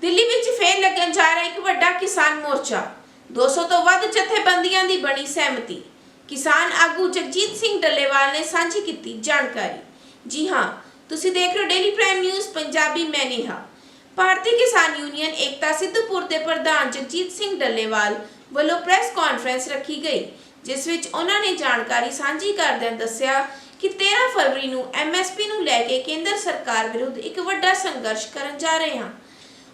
ਦਿੱਲੀ ਵਿੱਚ ਫੇਰ ਲੱਗਣ ਜਾ ਰਿਹਾ ਇੱਕ ਵੱਡਾ ਕਿਸਾਨ ਮੋਰਚਾ। 200 ਤੋਂ ਵੱਧ ਜਥੇਬੰਦੀਆਂ ਦੀ ਬਣੀ ਸਹਿਮਤੀ। ਕਿਸਾਨ ਆਗੂ ਜਗਜੀਤ ਸਿੰਘ ਡੱਲੇਵਾਲ ਨੇ ਸਾਂਝੀ ਕੀਤੀ ਜਾਣਕਾਰੀ। ਜੀ ਹਾਂ, ਤੁਸੀਂ ਦੇਖ ਰਹੇ ਹੋ ਡੇਲੀ ਪ੍ਰਾਈਮ ਨਿਊਜ਼, ਪੰਜਾਬੀ ਮੈਂ ਨੇਹਾ। ਭਾਰਤੀ ਕਿਸਾਨ ਯੂਨੀਅਨ ਏਕਤਾ ਸਿੱਧੂਪੁਰ ਦੇ ਪ੍ਰਧਾਨ ਜਗਜੀਤ ਸਿੰਘ ਡੱਲੇਵਾਲ ਵੱਲੋਂ ਪ੍ਰੈਸ ਕਾਨਫਰੰਸ ਰੱਖੀ ਗਈ, ਜਿਸ ਵਿੱਚ ਉਹਨਾਂ ਨੇ ਜਾਣਕਾਰੀ ਸਾਂਝੀ ਕਰਦਿਆਂ ਦੱਸਿਆ ਕਿ 13 ਫਰਵਰੀ ਨੂੰ ਐਮਐਸਪੀ ਨੂੰ ਲੈ ਕੇ ਕੇਂਦਰ ਸਰਕਾਰ ਵਿਰੁੱਧ ਇੱਕ ਵੱਡਾ ਸੰਘਰਸ਼ ਕਰਨ ਜਾ ਰਹੇ ਹਾਂ।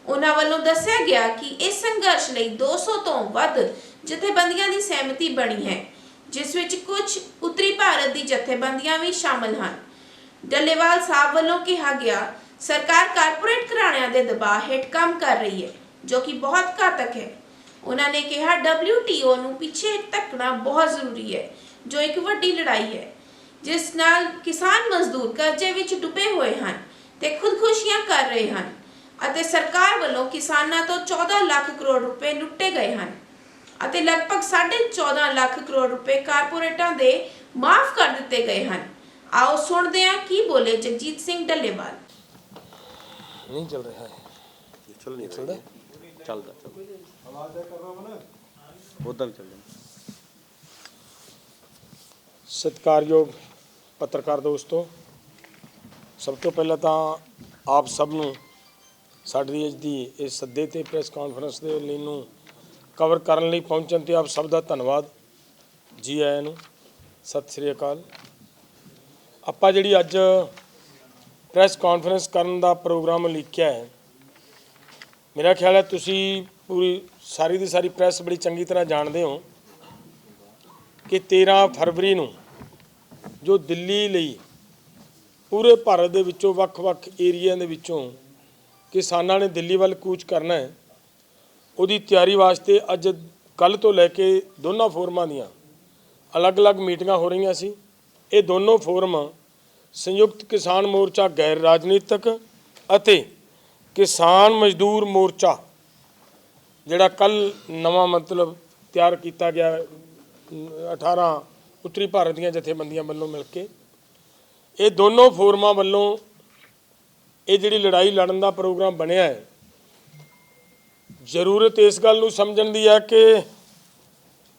ਉਹਨਾਂ ਵੱਲੋਂ ਦੱਸਿਆ ਗਿਆ ਕਿ ਇਸ ਸੰਘਰਸ਼ ਲਈ 200 ਤੋਂ ਵੱਧ ਜਥੇਬੰਦੀਆਂ ਦੀ ਸਹਿਮਤੀ ਬਣੀ ਹੈ, ਜਿਸ ਵਿੱਚ ਕੁਝ ਉੱਤਰੀ ਭਾਰਤ ਦੀ ਜਥੇਬੰਦੀਆਂ ਵੀ ਸ਼ਾਮਲ ਹਨ। ਡੱਲੇਵਾਲ ਸਾਹਿਬ ਵੱਲੋਂ ਕਿਹਾ ਗਿਆ, ਸਰਕਾਰ ਕਾਰਪੋਰੇਟ ਘਰਾਣਿਆਂ ਦੇ ਦਬਾਅ ਹੇਠ ਕੰਮ ਕਰ ਰਹੀ ਹੈ, ਜੋ ਕਿ ਬਹੁਤ ਘਾਤਕ ਹੈ। ਉਹਨਾਂ ਨੇ ਕਿਹਾ WTO ਨੂੰ ਪਿੱਛੇ ਧੱਕਣਾ ਬਹੁਤ ਜ਼ਰੂਰੀ ਹੈ, ਜੋ ਇੱਕ ਵੱਡੀ ਲੜਾਈ ਹੈ, ਜਿਸ ਨਾਲ ਕਿਸਾਨ ਮਜ਼ਦੂਰ ਕਰਜ਼ੇ ਵਿੱਚ ਡੁੱਬੇ ਹੋਏ ਹਨ ਤੇ ਖੁਦਕੁਸ਼ੀਆਂ ਕਰ ਰਹੇ ਹਨ। ਅਤੇ ਸਰਕਾਰ ਵੱਲੋਂ ਕਿਸਾਨਾਂ ਤੋਂ 14 ਲੱਖ ਕਰੋੜ ਰੁਪਏ ਲੁੱਟੇ ਗਏ ਹਨ ਅਤੇ ਲਗਭਗ 14.5 ਲੱਖ ਕਰੋੜ ਰੁਪਏ ਕਾਰਪੋਰੇਟਾਂ ਦੇ ਮਾਫ ਕਰ ਦਿੱਤੇ ਗਏ ਹਨ। ਆਓ ਸੁਣਦੇ ਹਾਂ ਕੀ ਬੋਲੇ ਜਗਜੀਤ ਸਿੰਘ ਡੱਲੇਵਾਲ। ਨਹੀਂ ਚੱਲ ਰਿਹਾ ਹੈ ਚੱਲ ਨਹੀਂ ਚੱਲਦਾ? ਚੱਲਦਾ ਉਦਾਂ ਵੀ ਚੱਲ ਜਾਂਦਾ ਸਤਿਕਾਰਯੋਗ ਪੱਤਰਕਾਰ ਦੋਸਤੋ ਸਭ ਤੋਂ ਪਹਿਲਾਂ ਤਾਂ ਆਪ ਸਭ ਨੂੰ ਸਾਡੀ ਅੱਜ ਦੀ ਇਸ ਸੱਦੇ ਤੇ ਪ੍ਰੈਸ ਕਾਨਫਰੰਸ ਦੇ ਲਈ ਨੂੰ ਕਵਰ ਕਰਨ ਲਈ ਪਹੁੰਚਣ ਤੇ ਆਪ ਸਭ ਦਾ ਧੰਨਵਾਦ ਜੀ ਆਇਆਂ ਨੂੰ। ਸਤਿ ਸ੍ਰੀ ਅਕਾਲ। ਆਪਾਂ ਜਿਹੜੀ ਅੱਜ ਪ੍ਰੈਸ ਕਾਨਫਰੰਸ ਕਰਨ ਦਾ ਪ੍ਰੋਗਰਾਮ ਲਿਖਿਆ ਹੈ, ਮੇਰਾ ਖਿਆਲ ਹੈ ਤੁਸੀਂ ਪੂਰੀ ਸਾਰੀ ਦੀ ਸਾਰੀ ਪ੍ਰੈਸ ਬੜੀ ਚੰਗੀ ਤਰ੍ਹਾਂ ਜਾਣਦੇ ਹੋ ਕਿ 13 ਫਰਵਰੀ ਨੂੰ ਜੋ ਦਿੱਲੀ ਲਈ ਪੂਰੇ ਭਾਰਤ ਦੇ ਵਿੱਚੋਂ ਵੱਖ-ਵੱਖ ਏਰੀਆ ਦੇ ਵਿੱਚੋਂ ਕਿਸਾਨਾਂ ਨੇ ਦਿੱਲੀ ਵੱਲ ਕੂਚ ਕਰਨਾ ਹੈ। ਉਹਦੀ ਤਿਆਰੀ ਵਾਸਤੇ ਅੱਜ ਕੱਲ ਤੋਂ ਲੈ ਕੇ ਦੋਨਾਂ ਫੋਰਮਾਂ ਦੀਆਂ ਅਲੱਗ-ਅਲੱਗ ਮੀਟਿੰਗਾਂ ਹੋ ਰਹੀਆਂ ਸੀ। ਇਹ ਦੋਨੋਂ ਫੋਰਮ ਸੰਯੁਕਤ ਕਿਸਾਨ ਮੋਰਚਾ ਗੈਰ ਰਾਜਨੀਤਿਕ ਅਤੇ ਕਿਸਾਨ ਮਜ਼ਦੂਰ ਮੋਰਚਾ ਜਿਹੜਾ ਕੱਲ ਨਵਾਂ ਮਤਲਬ ਤਿਆਰ ਕੀਤਾ ਗਿਆ ਹੈ, 18 ਉੱਤਰੀ ਭਾਰਤ ਦੀਆਂ ਜਥੇਬੰਦੀਆਂ ਵੱਲੋਂ ਮਿਲ ਕੇ। ਇਹ ਦੋਨੋਂ ਫੋਰਮਾਂ ਵੱਲੋਂ ਇਹ ਜਿਹੜੀ ਲੜਾਈ ਲੜਨ ਦਾ ਪ੍ਰੋਗਰਾਮ ਬਣਿਆ ਹੈ, ਜ਼ਰੂਰਤ ਇਸ ਗੱਲ ਨੂੰ ਸਮਝਣ ਦੀ ਹੈ ਕਿ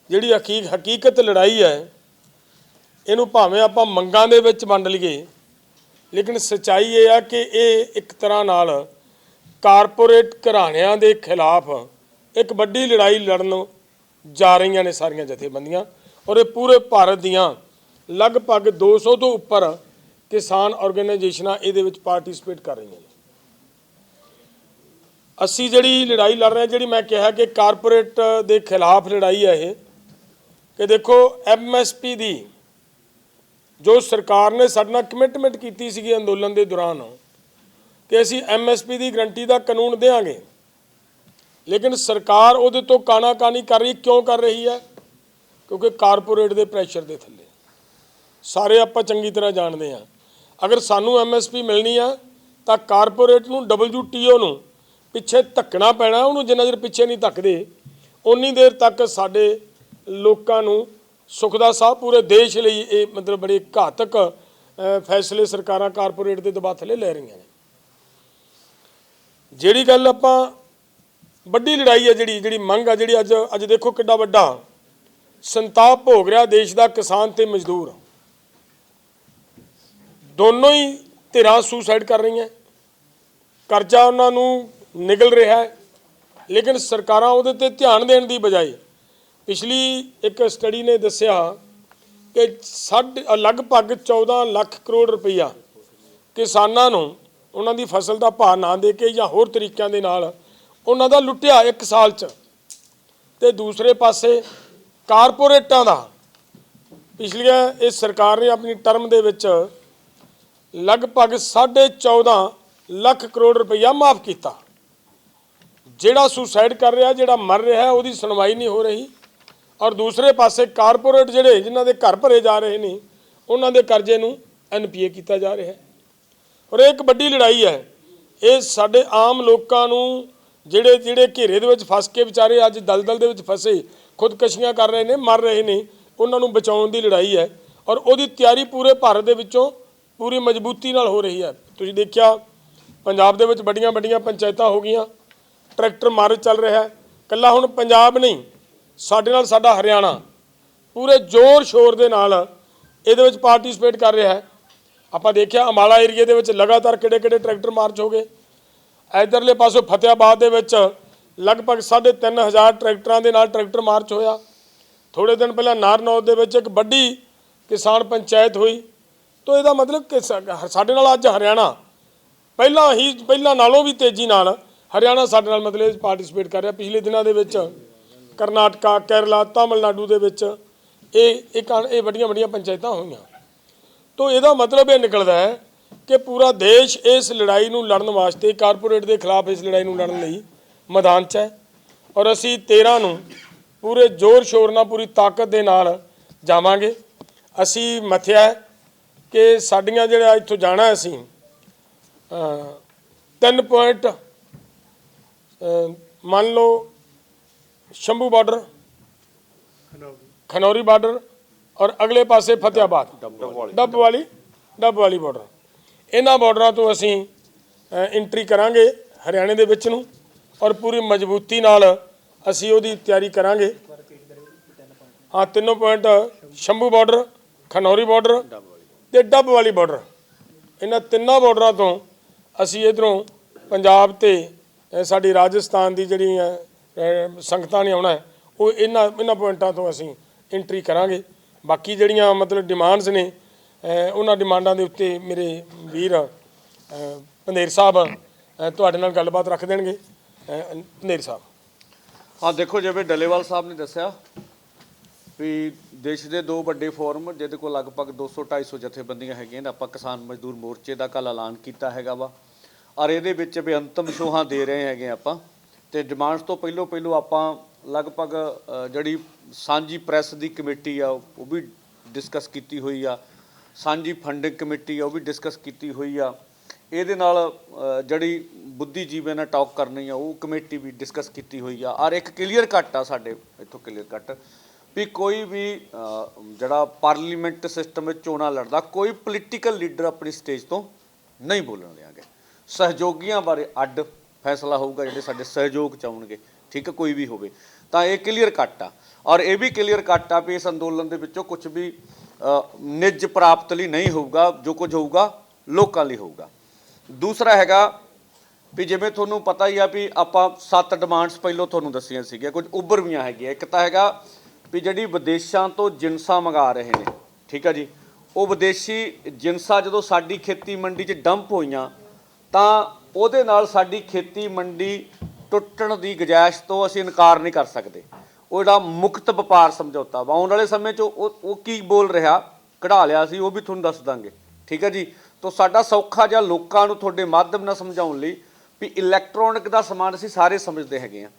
ਜਿਹੜੀ ਹਕੀਕ ਹਕੀਕਤ ਲੜਾਈ ਹੈ, ਇਹਨੂੰ ਭਾਵੇਂ ਆਪਾਂ ਮੰਗਾਂ ਦੇ ਵਿੱਚ ਵੰਡ ਲਈਏ, ਲੇਕਿਨ ਸਚਾਈ ਇਹ ਆ ਕਿ ਇਹ ਇੱਕ ਤਰ੍ਹਾਂ ਨਾਲ ਕਾਰਪੋਰੇਟ ਘਰਾਣਿਆਂ ਦੇ ਖਿਲਾਫ ਇੱਕ ਵੱਡੀ ਲੜਾਈ ਲੜਨ ਜਾ ਰਹੀਆਂ ਨੇ ਸਾਰੀਆਂ ਜਥੇਬੰਦੀਆਂ, ਔਰ ਇਹ ਪੂਰੇ ਭਾਰਤ ਦੀਆਂ ਲਗਭਗ 200 ਤੋਂ ਉੱਪਰ ਕਿਸਾਨ ਆਰਗੇਨਾਈਜੇਸ਼ਨਾਂ ਇਹਦੇ ਵਿੱਚ ਪਾਰਟਿਸਿਪੇਟ ਕਰ ਰਹੀਆਂ ਨੇ। ਅਸੀਂ ਜਿਹੜੀ ਲੜਾਈ ਲੜ ਰਹੇ ਹਾਂ, ਜਿਹੜੀ ਮੈਂ ਕਿਹਾ ਕਿ ਕਾਰਪੋਰੇਟ ਦੇ ਖਿਲਾਫ ਲੜਾਈ ਹੈ ਇਹ, ਕਿ ਦੇਖੋ ਐਮਐਸਪੀ ਦੀ ਜੋ ਸਰਕਾਰ ਨੇ ਸਾਡੇ ਨਾਲ ਕਮਿਟਮੈਂਟ ਕੀਤੀ ਸੀਗੀ ਅੰਦੋਲਨ ਦੇ ਦੌਰਾਨ, ਕਿ ਅਸੀਂ ਐਮਐਸਪੀ ਦੀ ਗਰੰਟੀ ਦਾ ਕਾਨੂੰਨ ਦੇਵਾਂਗੇ ਲੇਕਿਨ ਸਰਕਾਰ ਉਹਦੇ ਤੋਂ ਕਾਣਾ ਕਾਨੀ ਕਰ ਰਹੀ, ਕਿਉਂ ਕਰ ਰਹੀ ਹੈ? ਕਿਉਂਕਿ ਕਾਰਪੋਰੇਟ ਦੇ ਪ੍ਰੈਸ਼ਰ ਦੇ ਥੱਲੇ। ਸਾਰੇ ਆਪਾਂ ਚੰਗੀ ਤਰ੍ਹਾਂ ਜਾਣਦੇ ਹਾਂ। ਅਗਰ ਸਾਨੂੰ ਐਮਐਸਪੀ ਮਿਲਣੀ ਆ, ਤਾਂ ਕਾਰਪੋਰੇਟ ਨੂੰ WTO ਨੂੰ ਪਿੱਛੇ ਧੱਕਣਾ ਪੈਣਾ, ਉਹਨੂੰ ਜਿੰਨਾ ਚਿਰ ਪਿੱਛੇ ਨਹੀਂ ਧੱਕਦੇ ਉਨੀ ਦੇਰ ਤੱਕ ਸਾਡੇ ਲੋਕਾਂ ਨੂੰ ਸੁੱਖ ਦਾ ਸਾਹ ਪੂਰੇ ਦੇਸ਼ ਲਈ ਇਹ ਮਤਲਬ ਬੜੇ ਘਾਤਕ ਫੈਸਲੇ ਸਰਕਾਰਾਂ ਕਾਰਪੋਰੇਟ ਦੇ ਦਬਾਅ ਥੱਲੇ ਲੈ ਰਹੀਆਂ ਨੇ। ਜਿਹੜੀ ਗੱਲ ਆਪਾਂ ਵੱਡੀ ਲੜਾਈ ਹੈ ਜਿਹੜੀ ਜਿਹੜੀ ਮੰਗ ਆ, ਜਿਹੜੀ ਅੱਜ ਅੱਜ ਦੇਖੋ ਕਿੱਡਾ ਵੱਡਾ ਸੰਤਾਪ ਭੋਗ ਰਿਹਾ ਦੇਸ਼ ਦਾ ਕਿਸਾਨ ਤੇ ਮਜ਼ਦੂਰ। ਦੋਨੋਂ ਹੀ ਧਿਰਾਂ ਸੁਸਾਈਡ ਕਰ ਰਹੀਆਂ। ਕਰਜ਼ਾ ਉਹਨਾਂ ਨੂੰ ਨਿਗਲ ਰਿਹਾ ਹੈ, ਲੇਕਿਨ ਸਰਕਾਰਾਂ ਉਹਦੇ ਤੇ ਧਿਆਨ ਦੇਣ ਦੀ ਬਜਾਏ ਪਿਛਲੀ ਇੱਕ ਸਟੱਡੀ ਨੇ ਦੱਸਿਆ ਕਿ ਸਾਢੇ, ਲਗਭਗ 14 ਲੱਖ ਕਰੋੜ ਰੁਪਈਆ ਕਿਸਾਨਾਂ ਨੂੰ ਉਹਨਾਂ ਦੀ ਫਸਲ ਦਾ ਭਾਅ ਨਾ ਦੇ ਕੇ ਜਾਂ ਹੋਰ ਤਰੀਕਿਆਂ ਦੇ ਨਾਲ ਉਹਨਾਂ ਦਾ ਲੁੱਟਿਆ ਇੱਕ ਸਾਲ 'ਚ। ਤੇ ਦੂਸਰੇ ਪਾਸੇ ਕਾਰਪੋਰੇਟਾਂ ਦਾ ਪਿਛਲੀਆਂ ਇਸ ਸਰਕਾਰ ਨੇ ਆਪਣੀ ਟਰਮ ਦੇ ਵਿੱਚ ਲਗਭਗ 14.5 ਲੱਖ ਕਰੋੜ ਰੁਪਈਆ ਮਾਫ ਕੀਤਾ। ਜਿਹੜਾ ਸੁਸਾਈਡ ਕਰ ਰਿਹਾ, ਜਿਹੜਾ ਮਰ ਰਿਹਾ, ਉਹਦੀ ਸੁਣਵਾਈ ਨਹੀਂ ਹੋ ਰਹੀ। ਔਰ ਦੂਸਰੇ ਪਾਸੇ ਕਾਰਪੋਰੇਟ ਜਿਹੜੇ, ਜਿਨ੍ਹਾਂ ਦੇ ਘਰ ਭਰੇ ਜਾ ਰਹੇ ਨੇ, ਉਹਨਾਂ ਦੇ ਕਰਜ਼ੇ ਨੂੰ ਐਨਪੀਏ ਕੀਤਾ ਜਾ ਰਿਹਾ ਹੈ। ਔਰ ਇਹ ਇੱਕ ਵੱਡੀ ਲੜਾਈ ਹੈ। ਇਹ ਸਾਡੇ ਆਮ ਲੋਕਾਂ ਨੂੰ, ਜਿਹੜੇ ਜਿਹੜੇ ਘੇਰੇ ਦੇ ਵਿੱਚ ਫਸ ਕੇ ਵਿਚਾਰੇ ਅੱਜ ਦਲਦਲ ਦੇ ਵਿੱਚ ਫਸੇ, ਖੁਦਕਸ਼ੀਆਂ ਕਰ ਰਹੇ ਨੇ, ਮਰ ਰਹੇ ਨੇ, ਉਹਨਾਂ ਨੂੰ ਬਚਾਉਣ ਦੀ ਲੜਾਈ ਹੈ। ਔਰ ਉਹਦੀ ਤਿਆਰੀ ਪੂਰੇ ਭਾਰਤ ਦੇ ਵਿੱਚੋਂ ਪੂਰੀ ਮਜ਼ਬੂਤੀ ਨਾਲ ਹੋ ਰਹੀ ਹੈ। ਤੁਸੀਂ ਦੇਖਿਆ, ਪੰਜਾਬ ਦੇ ਵਿੱਚ ਵੱਡੀਆਂ ਵੱਡੀਆਂ ਪੰਚਾਇਤਾਂ ਹੋ ਗਈਆਂ, ਟਰੈਕਟਰ ਮਾਰਚ ਚੱਲ ਰਿਹਾ ਹੈ। ਕੱਲਾ ਹੁਣ ਪੰਜਾਬ ਨਹੀਂ, ਸਾਡੇ ਨਾਲ ਸਾਡਾ ਹਰਿਆਣਾ। ਪੂਰੇ ਜ਼ੋਰ ਸ਼ੋਰ ਦੇ ਨਾਲ ਇਹਦੇ ਵਿੱਚ ਪਾਰਟਿਸਿਪੇਟ ਕਰ ਰਿਹਾ ਹੈ। ਆਪਾਂ ਦੇਖਿਆ, ਅਮਾਲਾ ਏਰੀਏ ਦੇ ਵਿੱਚ ਲਗਾਤਾਰ ਕਿਹੜੇ ਕਿਹੜੇ ਟਰੈਕਟਰ ਮਾਰਚ ਹੋ ਗਏ। ਇਧਰਲੇ ਪਾਸੋਂ ਫਤਿਆਬਾਦ ਦੇ ਵਿੱਚ ਲਗਭਗ 3.5000 ਟਰੈਕਟਰਾਂ ਦੇ ਨਾਲ ਟਰੈਕਟਰ ਮਾਰਚ ਹੋਇਆ। ਥੋੜੇ ਦਿਨ ਪਹਿਲਾਂ ਨਾਰਨੌਦ ਦੇ ਵਿੱਚ ਇੱਕ ਵੱਡੀ ਕਿਸਾਨ ਪੰਚਾਇਤ ਹੋਈ। ਤੋਂ ਇਹਦਾ ਮਤਲਬ ਕਿ ਸਾ- ਸਾਡੇ ਨਾਲ ਅੱਜ ਹਰਿਆਣਾ, ਪਹਿਲਾਂ ਹੀ, ਪਹਿਲਾਂ ਨਾਲੋਂ ਵੀ ਤੇਜ਼ੀ ਨਾਲ ਹਰਿਆਣਾ ਸਾਡੇ ਨਾਲ ਮਤਲਬ ਪਾਰਟਿਸਿਪੇਟ ਕਰ ਰਿਹਾ। ਪਿਛਲੇ ਦਿਨਾਂ ਦੇ ਵਿੱਚ ਕਰਨਾਟਕਾ, ਕੇਰਲਾ, ਤਾਮਿਲਨਾਡੂ ਦੇ ਵਿੱਚ ਇਹ ਇਹ ਕਣ- ਇਹ ਵੱਡੀਆਂ ਵੱਡੀਆਂ ਪੰਚਾਇਤਾਂ ਹੋਈਆਂ। ਤੋਂ ਇਹਦਾ ਮਤਲਬ ਇਹ ਨਿਕਲਦਾ ਹੈ ਕਿ ਪੂਰਾ ਦੇਸ਼ ਇਸ ਲੜਾਈ ਨੂੰ ਲੜਨ ਵਾਸਤੇ ਕਾਰਪੋਰੇਟ ਦੇ ਖਿਲਾਫ ਇਸ ਲੜਾਈ ਨੂੰ ਲੜਨ ਲਈ ਮੈਦਾਨ 'ਚ ਹੈ। ਔਰ ਅਸੀਂ 13 ਨੂੰ ਪੂਰੇ ਜ਼ੋਰ ਸ਼ੋਰ ਨਾਲ, ਪੂਰੀ ਤਾਕਤ ਦੇ ਨਾਲ ਜਾਵਾਂਗੇ। ਅਸੀਂ ਮਥਿਆ ਹੈ ਕਿ ਸਾਡੀਆਂ ਜਿਹੜਾ ਇੱਥੋਂ ਜਾਣਾ ਅਸੀਂ ਅ, ਤਿੰਨ ਪੁਆਇੰਟ ਮੰਨ ਲਓ ਸ਼ੰਭੂ ਬਾਰਡਰ ਖਨੌਰੀ ਬਾਰਡਰ ਔਰ ਅਗਲੇ ਪਾਸੇ ਫਤਿਆਬਾਦ ਡੱਬ ਵਾਲੀ ਡੱਬ ਵਾਲੀ ਬਾਰਡਰ ਇਹਨਾਂ ਬਾਰਡਰਾਂ ਤੋਂ ਅਸੀਂ ਐਂਟਰੀ ਕਰਾਂਗੇ ਹਰਿਆਣੇ ਦੇ ਵਿੱਚ ਨੂੰ ਔਰ ਪੂਰੀ ਮਜ਼ਬੂਤੀ ਨਾਲ ਅਸੀਂ ਉਹਦੀ ਤਿਆਰੀ ਕਰਾਂਗੇ। ਹਾਂ ਤਿੰਨੋਂ point Shambhu border Khanauri border ਤੇ ਡੱਬ ਵਾਲੀ ਬਾਰਡਰ ਇਹਨਾਂ ਤਿੰਨਾਂ ਬਾਰਡਰਾਂ ਤੋਂ ਅਸੀਂ ਇਧਰੋਂ ਪੰਜਾਬ ਤੇ ਸਾਡੀ ਰਾਜਸਥਾਨ ਦੀ ਜਿਹੜੀ ਸੰਗਤਾਂ ਨੇ ਆਉਣਾ ਉਹ ਇਹਨਾਂ ਇਹਨਾਂ ਪੁਆਇੰਟਾਂ ਤੋਂ ਅਸੀਂ ਐਂਟਰੀ ਕਰਾਂਗੇ। ਬਾਕੀ ਜਿਹੜੀਆਂ ਮਤਲਬ ਡਿਮਾਂਡਸ ਨੇ ਉਹਨਾਂ ਡਿਮਾਂਡਾਂ ਦੇ ਉੱਤੇ ਮੇਰੇ ਵੀਰ ਅ, ਪੰਦੇਰ ਸਾਹਿਬ ਤੁਹਾਡੇ ਨਾਲ ਗੱਲਬਾਤ ਰੱਖ ਦੇਣਗੇ। ਪੰਦੇਰ ਸਾਹਿਬ। ਹਾਂ ਦੇਖੋ ਜਿਵੇਂ ਡੱਲੇਵਾਲ ਸਾਹਿਬ ਨੇ ਦੱਸਿਆ ਵੀ ਦੇਸ਼ ਦੇ ਦੋ ਵੱਡੇ ਫੋਰਮ, ਜਿਹਦੇ ਕੋਲ ਲਗਭਗ 200 250 ਜਥੇਬੰਦੀਆਂ ਹੈਗੀਆਂ ਨੇ, ਆਪਾਂ ਕਿਸਾਨ ਮਜ਼ਦੂਰ ਮੋਰਚੇ ਦਾ ਕੱਲ ਐਲਾਨ ਕੀਤਾ ਹੈਗਾ ਵਾ। ਔਰ ਇਹਦੇ ਵਿੱਚ ਵੀ ਅੰਤਮ ਸ਼ੋਹਾਂ ਦੇ ਰਹੇ ਹੈਗੇ ਆਪਾਂ। ਤੇ ਡਿਮਾਂਡਸ ਤੋਂ ਪਹਿਲੋਂ ਪਹਿਲੋਂ ਆਪਾਂ ਲਗਭਗ ਜਿਹੜੀ ਸਾਂਝੀ ਪ੍ਰੈਸ ਦੀ ਕਮੇਟੀ ਆ, ਉਹ ਵੀ ਡਿਸਕਸ ਕੀਤੀ ਹੋਈ ਆ। ਸਾਂਝੀ ਫੰਡਿੰਗ ਕਮੇਟੀ ਆ, ਉਹ ਵੀ ਡਿਸਕਸ ਕੀਤੀ ਹੋਈ ਆ। ਇਹਦੇ ਨਾਲ ਜਿਹੜੀ ਬੁੱਧੀਜੀਵੀ ਨਾਲ ਟਾਕ ਕਰਨੀ ਆ, ਉਹ ਕਮੇਟੀ ਵੀ ਡਿਸਕਸ ਕੀਤੀ ਹੋਈ ਆ। ਔਰ ਇੱਕ ਕਲੀਅਰ ਕੱਟ ਆ ਸਾਡੇ, ਇੱਥੋਂ ਕਲੀਅਰ ਕੱਟ। ਵੀ ਕੋਈ ਵੀ ਜਿਹੜਾ ਪਾਰਲੀਮੈਂਟ ਸਿਸਟਮ ਵਿੱਚ ਚੋਣਾਂ ਲੜਦਾ, ਕੋਈ ਪੋਲੀਟੀਕਲ ਲੀਡਰ ਆਪਣੀ ਸਟੇਜ ਤੋਂ ਨਹੀਂ ਬੋਲਣ ਦਿਆਂਗੇ। ਸਹਿਯੋਗੀਆਂ ਬਾਰੇ ਅੱਡ ਫੈਸਲਾ ਹੋਊਗਾ, ਜਿਹੜੇ ਸਾਡੇ ਸਹਿਯੋਗ ਚ ਆਉਣਗੇ, ਠੀਕ ਹੈ, ਕੋਈ ਵੀ ਹੋਵੇ। ਤਾਂ ਇਹ ਕਲੀਅਰ ਕੱਟ ਆ। ਔਰ ਇਹ ਵੀ ਕਲੀਅਰ ਕੱਟ ਆ ਵੀ ਇਸ ਅੰਦੋਲਨ ਦੇ ਵਿੱਚੋਂ ਕੁਝ ਵੀ ਨਿੱਜ ਪ੍ਰਾਪਤ ਲਈ ਨਹੀਂ ਹੋਊਗਾ, ਜੋ ਕੁਝ ਹੋਊਗਾ, ਲੋਕਾਂ ਲਈ ਹੋਊਗਾ। ਦੂਸਰਾ ਹੈਗਾ ਵੀ ਜਿਵੇਂ ਤੁਹਾਨੂੰ ਪਤਾ ਹੀ ਆ ਵੀ ਆਪਾਂ ਸੱਤ ਡਿਮਾਂਡਸ ਪਹਿਲਾਂ ਤੁਹਾਨੂੰ ਦੱਸੀਆਂ ਸੀਗੀਆਂ, ਕੁਝ ਉੱਭਰਵੀਆਂ ਹੈਗੀਆਂ। ਇੱਕ ਤਾਂ ਹੈਗਾ ਵੀ ਜਿਹੜੀ ਵਿਦੇਸ਼ਾਂ ਤੋਂ ਜਿੰਸਾਂ ਮੰਗਾ ਰਹੇ ਨੇ, ਠੀਕ ਆ ਜੀ? ਉਹ ਵਿਦੇਸ਼ੀ ਜਿੰਸਾਂ ਜਦੋਂ ਸਾਡੀ ਖੇਤੀ ਮੰਡੀ 'ਚ ਡੰਪ ਹੋਈਆਂ, ਤਾਂ ਉਹਦੇ ਨਾਲ ਸਾਡੀ ਖੇਤੀ ਮੰਡੀ ਟੁੱਟਣ ਦੀ ਗੁਜਾਇਸ਼ ਤੋਂ ਅਸੀਂ ਇਨਕਾਰ ਨਹੀਂ ਕਰ ਸਕਦੇ। ਉਹ ਜਿਹੜਾ ਮੁਕਤ ਵਪਾਰ ਸਮਝੌਤਾ ਵਾ, ਆਉਣ ਵਾਲੇ ਸਮੇਂ 'ਚ ਉਹ ਉਹ ਕੀ ਬੋਲ ਰਿਹਾ? ਕਢਾ ਲਿਆ ਸੀ, ਉਹ ਵੀ ਤੁਹਾਨੂੰ ਦੱਸ ਦਾਂਗੇ, ਠੀਕ ਹੈ ਜੀ? ਤੋਂ ਸਾਡਾ ਸੌਖਾ ਜਿਹਾ ਲੋਕਾਂ ਨੂੰ ਤੁਹਾਡੇ ਮਾਧਿਅਮ ਨਾਲ ਸਮਝਾਉਣ ਲਈ ਵੀ ਇਲੈਕਟ੍ਰੋਨਿਕ ਦਾ ਸਮਾਨ ਅਸੀਂ ਸਾਰੇ ਸਮਝਦੇ ਹੈਗੇ ਆ।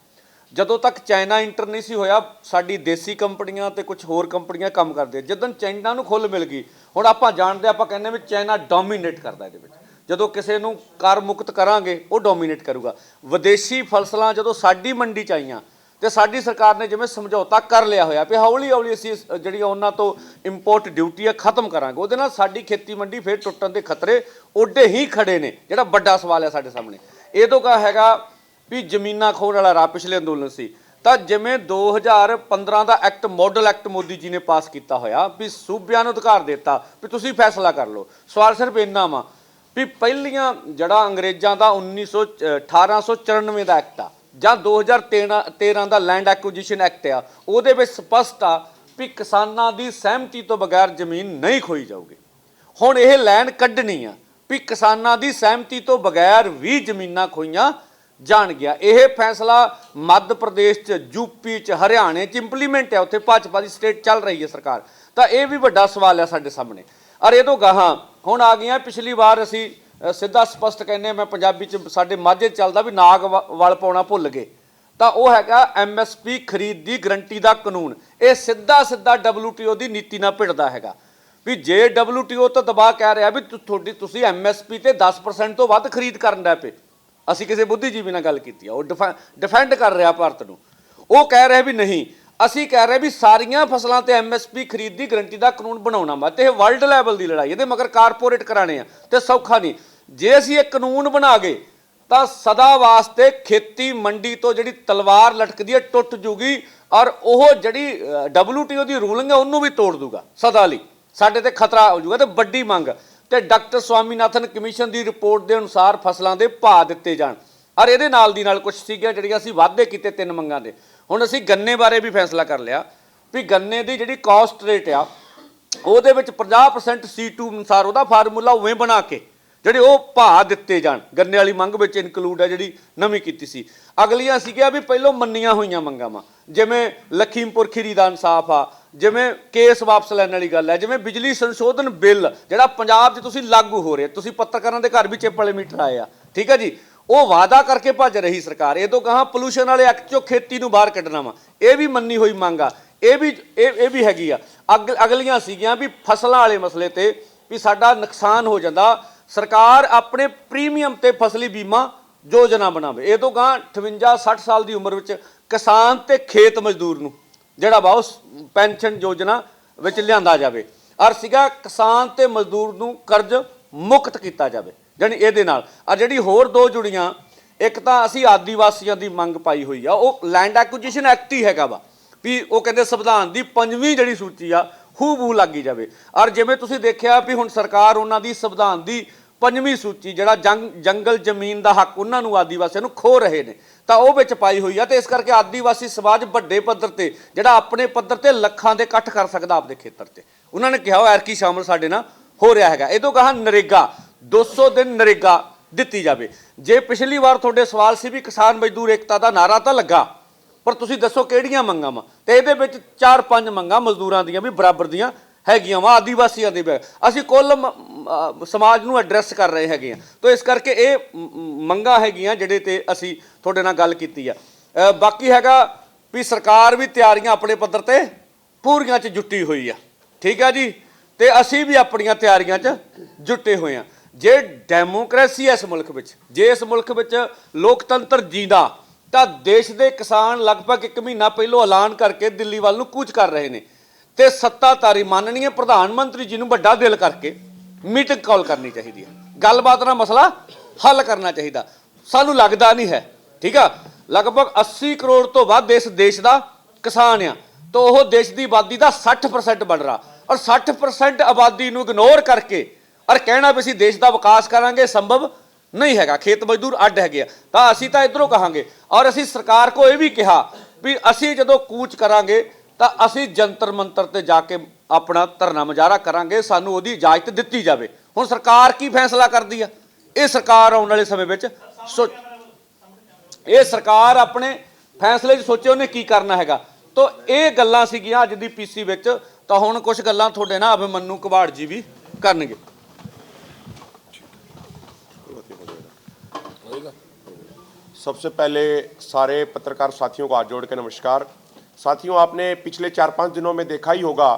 ਜਦੋਂ ਤੱਕ ਚਾਈਨਾ ਇੰਟਰ ਨਹੀਂ ਸੀ ਹੋਇਆ, ਸਾਡੀ ਦੇਸੀ ਕੰਪਨੀਆਂ ਤੇ ਕੁਝ ਹੋਰ ਕੰਪਨੀਆਂ ਕੰਮ ਕਰਦੀਆਂ ਜਦੋਂ ਚਾਈਨਾ ਨੂੰ ਖੁੱਲ ਮਿਲ ਗਈ, ਹੁਣ ਆਪਾਂ ਜਾਣਦੇ ਆਪਾਂ ਕਹਿੰਦੇ ਵੀ ਚਾਈਨਾ ਡੋਮੀਨੇਟ ਕਰਦਾ ਇਹਦੇ ਵਿੱਚ। ਜਦੋਂ ਕਿਸੇ ਨੂੰ ਕਰ ਮੁਕਤ ਕਰਾਂਗੇ, ਉਹ ਡੋਮੀਨੇਟ ਕਰੂਗਾ। ਵਿਦੇਸ਼ੀ ਫਸਲਾਂ ਜਦੋਂ ਸਾਡੀ ਮੰਡੀ ਚ ਆਈਆਂ, ਤੇ ਸਾਡੀ ਸਰਕਾਰ ਨੇ ਜਿਵੇਂ ਸਮਝੌਤਾ ਕਰ ਲਿਆ ਹੋਇਆ ਵੀ ਹੌਲੀ ਹੌਲੀ ਅਸੀਂ ਜਿਹੜੀਆਂ ਉਹਨਾਂ ਤੋਂ ਇੰਪੋਰਟ ਡਿਊਟੀ ਆ, ਖਤਮ ਕਰਾਂਗੇ। ਉਹਦੇ ਨਾਲ ਸਾਡੀ ਖੇਤੀ ਮੰਡੀ ਫੇਰ ਟੁੱਟਣ ਦੇ ਖਤਰੇ ਓਡੇ ਹੀ ਖੜੇ ਨੇ, ਜਿਹੜਾ ਵੱਡਾ ਸਵਾਲ ਹੈ ਸਾਡੇ ਸਾਹਮਣੇ। ਇਹ ਤੋਂ ਕਾ ਹੈਗਾ ਵੀ ਜ਼ਮੀਨਾਂ ਖੋਣ ਵਾਲਾ ਰਾ ਪਿਛਲੇ ਅੰਦੋਲਨ ਸੀ। ਤਾਂ ਜਿਵੇਂ 2015 ਦਾ act model act Modi ji ਨੇ ਪਾਸ ਕੀਤਾ ਹੋਇਆ, ਵੀ ਸੂਬਿਆਂ ਨੂੰ ਅਧਿਕਾਰ ਦਿੱਤਾ, ਵੀ ਤੁਸੀਂ ਫੈਸਲਾ ਕਰ ਲਓ। ਸਵਾਲ ਸਿਰਫ ਇੰਨਾ ਵਾ ਵੀ ਪਹਿਲੀਆਂ ਜਿਹੜਾ ਅੰਗਰੇਜ਼ਾਂ ਦਾ 1900 1894 ਦਾ ਐਕਟ ਆ, ਜਾਂ 2013 13 ਦਾ ਲੈਂਡ ਐਕੁਜੀਸ਼ਨ ਐਕਟ ਆ, ਉਹਦੇ ਵਿੱਚ ਸਪਸ਼ਟ ਆ ਵੀ ਕਿਸਾਨਾਂ ਦੀ ਸਹਿਮਤੀ ਤੋਂ ਬਗੈਰ ਜ਼ਮੀਨ ਨਹੀਂ ਖੋਈ ਜਾਊਗੀ। ਹੁਣ ਇਹ ਲਾਈਨ ਕੱਢਣੀ ਆ ਵੀ ਕਿਸਾਨਾਂ ਦੀ ਸਹਿਮਤੀ ਤੋਂ ਬਗੈਰ ਵੀ ਜ਼ਮੀਨਾਂ ਖੋਈਆਂ ਜਾਣ ਗਿਆ। ਇਹ ਫੈਸਲਾ ਮੱਧ ਪ੍ਰਦੇਸ਼ ਚ ਯੂਪੀ ਚ, ਹਰਿਆਣੇ ਚ ਇੰਪਲੀਮੈਂਟ ਹੈ। ਉੱਥੇ ਭਾਜਪਾ ਦੀ ਸਟੇਟ ਚੱਲ ਰਹੀ ਹੈ ਸਰਕਾਰ। ਤਾਂ ਇਹ ਵੀ ਵੱਡਾ ਸਵਾਲ ਹੈ ਸਾਡੇ ਸਾਹਮਣੇ। ਔਰ ਇਹ ਤੋਂ ਗਾਹਾਂ, ਹੁਣ ਆ ਗਈਆਂ, ਪਿਛਲੀ ਵਾਰ ਅਸੀਂ ਸਿੱਧਾ ਸਪਸ਼ਟ ਕਹਿੰਦੇ ਮੈਂ ਪੰਜਾਬੀ ਚ, ਸਾਡੇ ਮਾਝੇ 'ਚ ਚੱਲਦਾ ਵੀ ਨਾਗ ਵ- ਵਲ ਪਾਉਣਾ ਭੁੱਲ ਗਏ। ਤਾਂ ਉਹ ਹੈਗਾ ਐਮਐਸਪੀ ਖਰੀਦ ਦੀ ਗਰੰਟੀ ਦਾ ਕਾਨੂੰਨ। ਇਹ ਸਿੱਧਾ ਸਿੱਧਾ WTO ਦੀ ਨੀਤੀ ਨਾਲ ਭਿੜਦਾ ਹੈਗਾ। ਵੀ ਜੇ WTO ਤਾਂ ਦਬਾਅ ਕਹਿ ਰਿਹਾ ਵੀ ਤੁਹਾਡੀ, ਤੁਸੀਂ ਐਮਐਸਪੀ ਤੇ 10% ਤੋਂ ਵੱਧ ਖਰੀਦ ਕਰਨ ਦਾ ਪਏ। ਅਸੀਂ ਕਿਸੇ ਬੁੱਧੀਜੀਵੀ ਨਾਲ ਗੱਲ ਕੀਤੀ ਆ, ਉਹ ਡਿਫੈਂਡ ਕਰ ਰਿਹਾ ਭਾਰਤ ਨੂੰ। ਉਹ ਕਹਿ ਰਿਹਾ ਵੀ ਨਹੀਂ, ਅਸੀਂ ਕਹਿ ਰਹੇ ਵੀ ਸਾਰੀਆਂ ਫਸਲਾਂ ਤੇ ਐਮਐਸਪੀ ਖਰੀਦ ਦੀ ਗਰੰਟੀ ਦਾ ਕਾਨੂੰਨ ਬਣਾਉਣਾ ਵਾ ਤੇ ਇਹ ਵਰਲਡ ਲੈਵਲ ਦੀ ਲੜਾਈ ਇਹਦੇ ਮਗਰ ਕਾਰਪੋਰੇਟ ਕਰਾਣੇ ਆ ਤੇ ਸੌਖਾ ਨਹੀਂ। ਜੇ ਅਸੀਂ ਇਹ ਕਾਨੂੰਨ ਬਣਾ ਗਏ, ਤਾਂ ਸਦਾ ਵਾਸਤੇ ਖੇਤੀ ਮੰਡੀ ਤੋਂ ਜਿਹੜੀ ਤਲਵਾਰ ਲਟਕਦੀ ਹੈ ਟੁੱਟ ਜੂਗੀ ਔਰ ਉਹ ਜਿਹੜੀ WTO ਦੀ ਰੂਲਿੰਗ ਹੈ ਉਹਨੂੰ ਵੀ ਤੋੜ ਦੂਗਾ, ਸਦਾ ਲਈ। ਸਾਡੇ ਤੇ ਖਤਰਾ ਹੋ ਜੂਗਾ ਤੇ ਵੱਡੀ ਮੰਗ ਤੇ ਡਾਕਟਰ ਸਵਾਮੀਨਾਥਨ ਕਮਿਸ਼ਨ ਦੀ ਰਿਪੋਰਟ ਦੇ ਅਨੁਸਾਰ ਫਸਲਾਂ ਦੇ ਭਾਅ ਦਿੱਤੇ ਜਾਣ। ਔਰ ਇਹਦੇ ਨਾਲ ਦੀ ਨਾਲ ਕੁਝ ਸੀਗੀਆਂ ਜਿਹੜੀਆਂ ਅਸੀਂ ਵਾਅਦੇ ਕੀਤੇ ਤਿੰਨ ਮੰਗਾਂ ਦੇ। ਹੁਣ ਅਸੀਂ ਗੰਨੇ ਬਾਰੇ ਵੀ ਫੈਸਲਾ ਕਰ ਲਿਆ ਵੀ ਗੰਨੇ ਦੀ ਜਿਹੜੀ ਕਾਸਟ ਰੇਟ ਆ, ਉਹਦੇ ਵਿੱਚ 50% C2 ਅਨੁਸਾਰ ਉਹਦਾ ਫਾਰਮੂਲਾ ਉਵੇਂ ਬਣਾ ਕੇ ਜਿਹੜੇ ਉਹ ਭਾਅ ਦਿੱਤੇ ਜਾਣ। ਗੰਨੇ ਵਾਲੀ ਮੰਗ ਵਿੱਚ ਇਨਕਲੂਡ ਹੈ ਜਿਹੜੀ ਨਵੀਂ ਕੀਤੀ ਸੀ। ਅਗਲੀਆਂ ਸੀਗੀਆਂ ਵੀ ਪਹਿਲੋਂ ਮੰਨੀਆਂ ਹੋਈਆਂ ਮੰਗਾਂ ਵਾ। ਜਿਵੇਂ ਲਖੀਮਪੁਰ ਖੀਰੀ ਦਾ ਇਨਸਾਫ ਆ, ਜਿਵੇਂ ਕੇਸ ਵਾਪਸ ਲੈਣ ਵਾਲੀ ਗੱਲ ਹੈ ਜਿਵੇਂ ਬਿਜਲੀ ਸੰਸ਼ੋਧਨ ਬਿੱਲ, ਜਿਹੜਾ ਪੰਜਾਬ 'ਚ ਤੁਸੀਂ ਲਾਗੂ ਹੋ ਰਿਹਾ ਤੁਸੀਂ ਪੱਤਰਕਾਰਾਂ ਦੇ ਘਰ ਵੀ ਚਿੱਪ ਵਾਲੇ ਮੀਟਰ ਆਏ ਆ। ਠੀਕ ਹੈ ਜੀ? ਉਹ ਵਾਅਦਾ ਕਰਕੇ ਭੱਜ ਰਹੀ ਸਰਕਾਰ। ਇਹ ਤੋਂ ਕਹਾ ਪੋਲੂਸ਼ਨ ਵਾਲੇ ਐਕਟ ਚੋਂ ਖੇਤੀ ਨੂੰ ਬਾਹਰ ਕੱਢਣਾ ਵਾ। ਇਹ ਵੀ ਮੰਨੀ ਹੋਈ ਮੰਗ ਆ। ਇਹ ਵੀ, ਇਹ ਇਹ ਵੀ ਹੈਗੀ ਆ। ਅਗ- ਅਗਲੀਆਂ ਸੀਗੀਆਂ ਵੀ ਫਸਲਾਂ ਵਾਲੇ ਮਸਲੇ ਤੇ ਵੀ ਸਾਡਾ ਨੁਕਸਾਨ ਹੋ ਜਾਂਦਾ। ਸਰਕਾਰ ਆਪਣੇ ਪ੍ਰੀਮੀਅਮ ਤੇ ਫਸਲੀ ਬੀਮਾ ਯੋਜਨਾ ਬਣਾਵੇ। ਇਹ ਤੋਂ ਗਾਂ 58 60 ਸਾਲ ਦੀ ਉਮਰ ਵਿੱਚ ਕਿਸਾਨ ਤੇ ਖੇਤ ਮਜ਼ਦੂਰ ਨੂੰ ਜਿਹੜਾ ਵਾ ਉਸ ਪੈਨਸ਼ਨ ਯੋਜਨਾ ਵਿੱਚ ਲਿਆਂਦਾ ਜਾਵੇ। ਔਰ ਸੀਗਾ ਕਿਸਾਨ ਤੇ ਮਜ਼ਦੂਰ ਨੂੰ ਕਰਜ਼ ਮੁਕਤ ਕੀਤਾ ਜਾਵੇ, ਜਾਣੀ ਇਹਦੇ ਨਾਲ। ਆ ਜਿਹੜੀ ਹੋਰ ਦੋ ਜੁੜੀਆਂ, ਇੱਕ ਤਾਂ ਅਸੀਂ ਆਦੀਵਾਸੀਆਂ ਦੀ ਮੰਗ ਪਾਈ ਹੋਈ ਆ, ਉਹ ਲੈਂਡ ਐਕੁਜੀਸ਼ਨ ਐਕਟ ਹੀ ਹੈਗਾ ਵਾ, ਵੀ ਉਹ ਕਹਿੰਦੇ ਸੰਵਿਧਾਨ ਦੀ ਪੰਜਵੀਂ ਜਿਹੜੀ ਸੂਚੀ ਆ ਹੂ ਬੂ ਲੱਗੀ ਜਾਵੇ। ਔਰ ਜਿਵੇਂ ਤੁਸੀਂ ਦੇਖਿਆ ਵੀ ਹੁਣ ਸਰਕਾਰ ਉਹਨਾਂ ਦੀ ਸੰਵਿਧਾਨ ਦੀ ਪੰਜਵੀਂ ਸੂਚੀ, ਜਿਹੜਾ ਜੰਗ, ਜੰਗਲ ਜ਼ਮੀਨ ਦਾ ਹੱਕ ਉਹਨਾਂ ਨੂੰ ਆਦੀਵਾਸੀਆਂ ਨੂੰ ਖੋ ਰਹੇ ਨੇ, ਤਾਂ ਉਹ ਵਿੱਚ ਪਾਈ ਹੋਈ ਆ ਤੇ ਇਸ ਕਰਕੇ ਆਦੀਵਾਸੀ ਸਮਾਜ ਵੱਡੇ ਪੱਧਰ ਤੇ, ਜਿਹੜਾ ਆਪਣੇ ਪੱਧਰ ਤੇ ਲੱਖਾਂ ਦੇ ਇਕੱਠ ਕਰ ਸਕਦਾ ਆਪਦੇ ਖੇਤਰ ਤੇ। ਉਹਨਾਂ ਨੇ ਕਿਹਾ ਉਹ ਐਰਕੀ ਸ਼ਾਮਲ ਸਾਡੇ ਨਾਲ ਹੋ ਰਿਹਾ ਹੈਗਾ। ਇਹ ਤੋਂ ਕਹਾ ਨਰੇਗਾ 200 ਦਿਨ ਨਰੇਗਾ ਦਿੱਤੀ ਜਾਵੇ। ਜੇ ਪਿਛਲੀ ਵਾਰ ਤੁਹਾਡੇ ਸਵਾਲ ਸੀ ਵੀ ਕਿਸਾਨ ਮਜ਼ਦੂਰ ਏਕਤਾ ਦਾ ਨਾਰਾ ਤਾਂ ਲੱਗਾ ਪਰ ਤੁਸੀਂ ਦੱਸੋ ਕਿਹੜੀਆਂ ਮੰਗਾਂ ਵਾ? ਤੇ ਇਹਦੇ ਵਿੱਚ ਚਾਰ ਪੰਜ ਮੰਗਾਂ ਮਜ਼ਦੂਰਾਂ ਦੀਆਂ ਵੀ ਬਰਾਬਰ ਦੀਆਂ ਹੈਗੀਆਂ ਵਾ, ਆਦੀਵਾਸੀਆਂ ਦੇ ਵੀ। ਅਸੀਂ ਕੁੱਲ ਮ- ਸਮਾਜ ਨੂੰ ਐਡਰੈਸ ਕਰ ਰਹੇ ਹੈਗੇ ਆ। ਤਾਂ ਇਸ ਕਰਕੇ ਇਹ ਮੰਗਾਂ ਹੈਗੀਆਂ ਜਿਹੜੇ ਤੇ ਅਸੀਂ ਤੁਹਾਡੇ ਨਾਲ ਗੱਲ ਕੀਤੀ ਆ। ਬਾਕੀ ਹੈਗਾ ਵੀ ਸਰਕਾਰ ਵੀ ਤਿਆਰੀਆਂ ਆਪਣੇ ਪੱਧਰ ਤੇ ਪੂਰੀਆਂ ਚ ਜੁੱਟੀ ਹੋਈ ਆ। ਠੀਕ ਆ ਜੀ? ਤੇ ਅਸੀਂ ਵੀ ਆਪਣੀਆਂ ਤਿਆਰੀਆਂ 'ਚ ਜੁੱਟੇ ਹੋਏ ਆ। ਜੇ ਡੈਮੋਕ੍ਰੇਸੀ ਹੈ ਇਸ ਮੁਲਕ ਵਿੱਚ, ਜੇ ਇਸ ਮੁਲਕ ਵਿੱਚ ਲੋਕਤੰਤਰ ਜੀਂਦਾ ਤਾਂ ਦੇਸ਼ ਦੇ ਕਿਸਾਨ ਲਗਭਗ 1 ਮਹੀਨਾ ਪਹਿਲਾਂ ਐਲਾਨ ਕਰਕੇ ਦਿੱਲੀ ਵੱਲ ਨੂੰ ਕੂਚ ਕਰ ਰਹੇ ਨੇ। ਤੇ ਸੱਤਾਧਾਰੀ ਮਾਨਣੀय ਪ੍ਰਧਾਨ ਮੰਤਰੀ ਜੀ ਨੂੰ ਵੱਡਾ ਦਿਲ ਕਰਕੇ ਮੀਟਿੰਗ ਕਾਲ ਕਰਨੀ ਚਾਹੀਦੀ ਹੈ। ਗੱਲਬਾਤ ਨਾਲ ਮਸਲਾ ਹੱਲ ਕਰਨਾ ਚਾਹੀਦਾ। ਸਾਨੂੰ ਲੱਗਦਾ ਨਹੀਂ ਹੈ, ਠੀਕ ਆ? ਲਗਭਗ 80 ਕਰੋੜ ਤੋਂ ਵੱਧ ਇਸ ਦੇਸ਼ ਦਾ ਕਿਸਾਨ ਆ। ਤਾਂ ਉਹ ਦੇਸ਼ ਦੀ ਆਬਾਦੀ ਦਾ 60% ਬਣ ਰਿਹਾ। ਔਰ 60% ਆਬਾਦੀ ਨੂੰ ਇਗਨੋਰ ਕਰਕੇ ਔਰ ਕਹਿਣਾ ਵੀ ਅਸੀਂ ਦੇਸ਼ ਦਾ ਵਿਕਾਸ ਕਰਾਂਗੇ ਸੰਭਵ ਨਹੀਂ ਹੈਗਾ, ਖੇਤ ਮਜ਼ਦੂਰ ਅੱਡ ਹੈਗੇ ਆ। ਤਾਂ ਅਸੀਂ ਤਾਂ ਇਧਰੋਂ ਕਹਾਂਗੇ। ਔਰ ਅਸੀਂ ਸਰਕਾਰ ਕੋ ਇਹ ਵੀ ਕਿਹਾ ਵੀ ਅਸੀਂ ਜਦੋਂ ਕੂਚ ਕਰਾਂਗੇ, ਤਾਂ ਅਸੀਂ ਜੰਤਰ ਮੰਤਰ ਤੇ ਜਾ ਕੇ ਆਪਣਾ ਧਰਨਾ ਮੁਜ਼ਾਹਰਾ ਕਰਾਂਗੇ, ਸਾਨੂੰ ਉਹਦੀ ਇਜਾਜ਼ਤ ਦਿੱਤੀ ਜਾਵੇ। ਹੁਣ ਸਰਕਾਰ ਕੀ ਫੈਸਲਾ ਕਰਦੀ ਆ? ਇਹ ਸਰਕਾਰ ਆਉਣ ਵਾਲੇ ਸਮੇਂ ਵਿੱਚ ਸੋ ਇਹ ਸਰਕਾਰ ਆਪਣੇ ਫੈਸਲੇ 'ਚ ਸੋਚੇ ਉਹਨੇ ਕੀ ਕਰਨਾ ਹੈਗਾ। ਤਾਂ ਇਹ ਗੱਲਾਂ ਸੀਗੀਆਂ ਅੱਜ ਦੀ ਪੀਸੀ ਵਿੱਚ, ਤਾਂ ਹੁਣ ਕੁਝ ਗੱਲਾਂ ਤੁਹਾਡੇ ਨਾਲ ਅਭਿਮਨੂ ਕਬਾੜ ਜੀ ਵੀ ਕਰਨਗੇ। सबसे पहले सारे पत्रकार साथियों को हाथ जोड़ के नमस्कार। साथियों, आपने पिछले चार पाँच दिनों में देखा ही होगा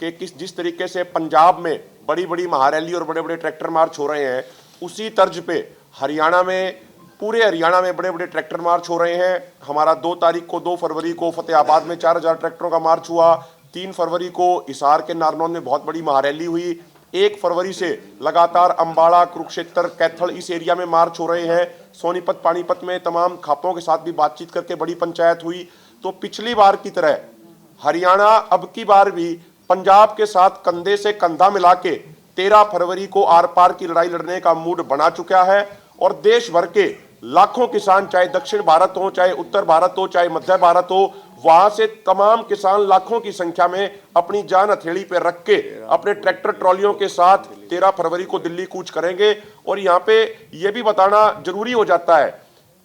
कि किस, जिस तरीके से पंजाब में बड़ी बड़ी महारैली और बड़े बड़े ट्रैक्टर मार्च हो रहे हैं, उसी तर्ज पे हरियाणा में, पूरे हरियाणा में बड़े बड़े ट्रैक्टर मार्च हो रहे हैं। हमारा दो तारीख को, दो फरवरी को फतेहाबाद में चार हज़ार ट्रैक्टरों का मार्च हुआ। तीन फरवरी को हिसार के नारनौल में बहुत बड़ी महारैली हुई। एक फरवरी से लगातार अंबाड़ा, कुरुक्षेत्र, कैथल इस एरिया में मार्च हो रहे हैं। सोनीपत, पानीपत में तमाम खापों के साथ भी बातचीत करके बड़ी पंचायत हुई। तो पिछली बार की तरह हरियाणा अब की बार भी पंजाब के साथ कंधे से कंधा मिला के तेरह फरवरी को आर पार की लड़ाई लड़ने का मूड बना चुका है और देश भर के लाखों किसान चाहे दक्षिण भारत हो, चाहे उत्तर भारत हो, चाहे मध्य भारत हो वहाँ से तमाम किसान लाखों की संख्या में अपनी जान हथेली पे रख के अपने ट्रैक्टर ट्रॉलियों के साथ तेरह फरवरी को दिल्ली कूच करेंगे। और यहाँ पे ये भी बताना ज़रूरी हो जाता है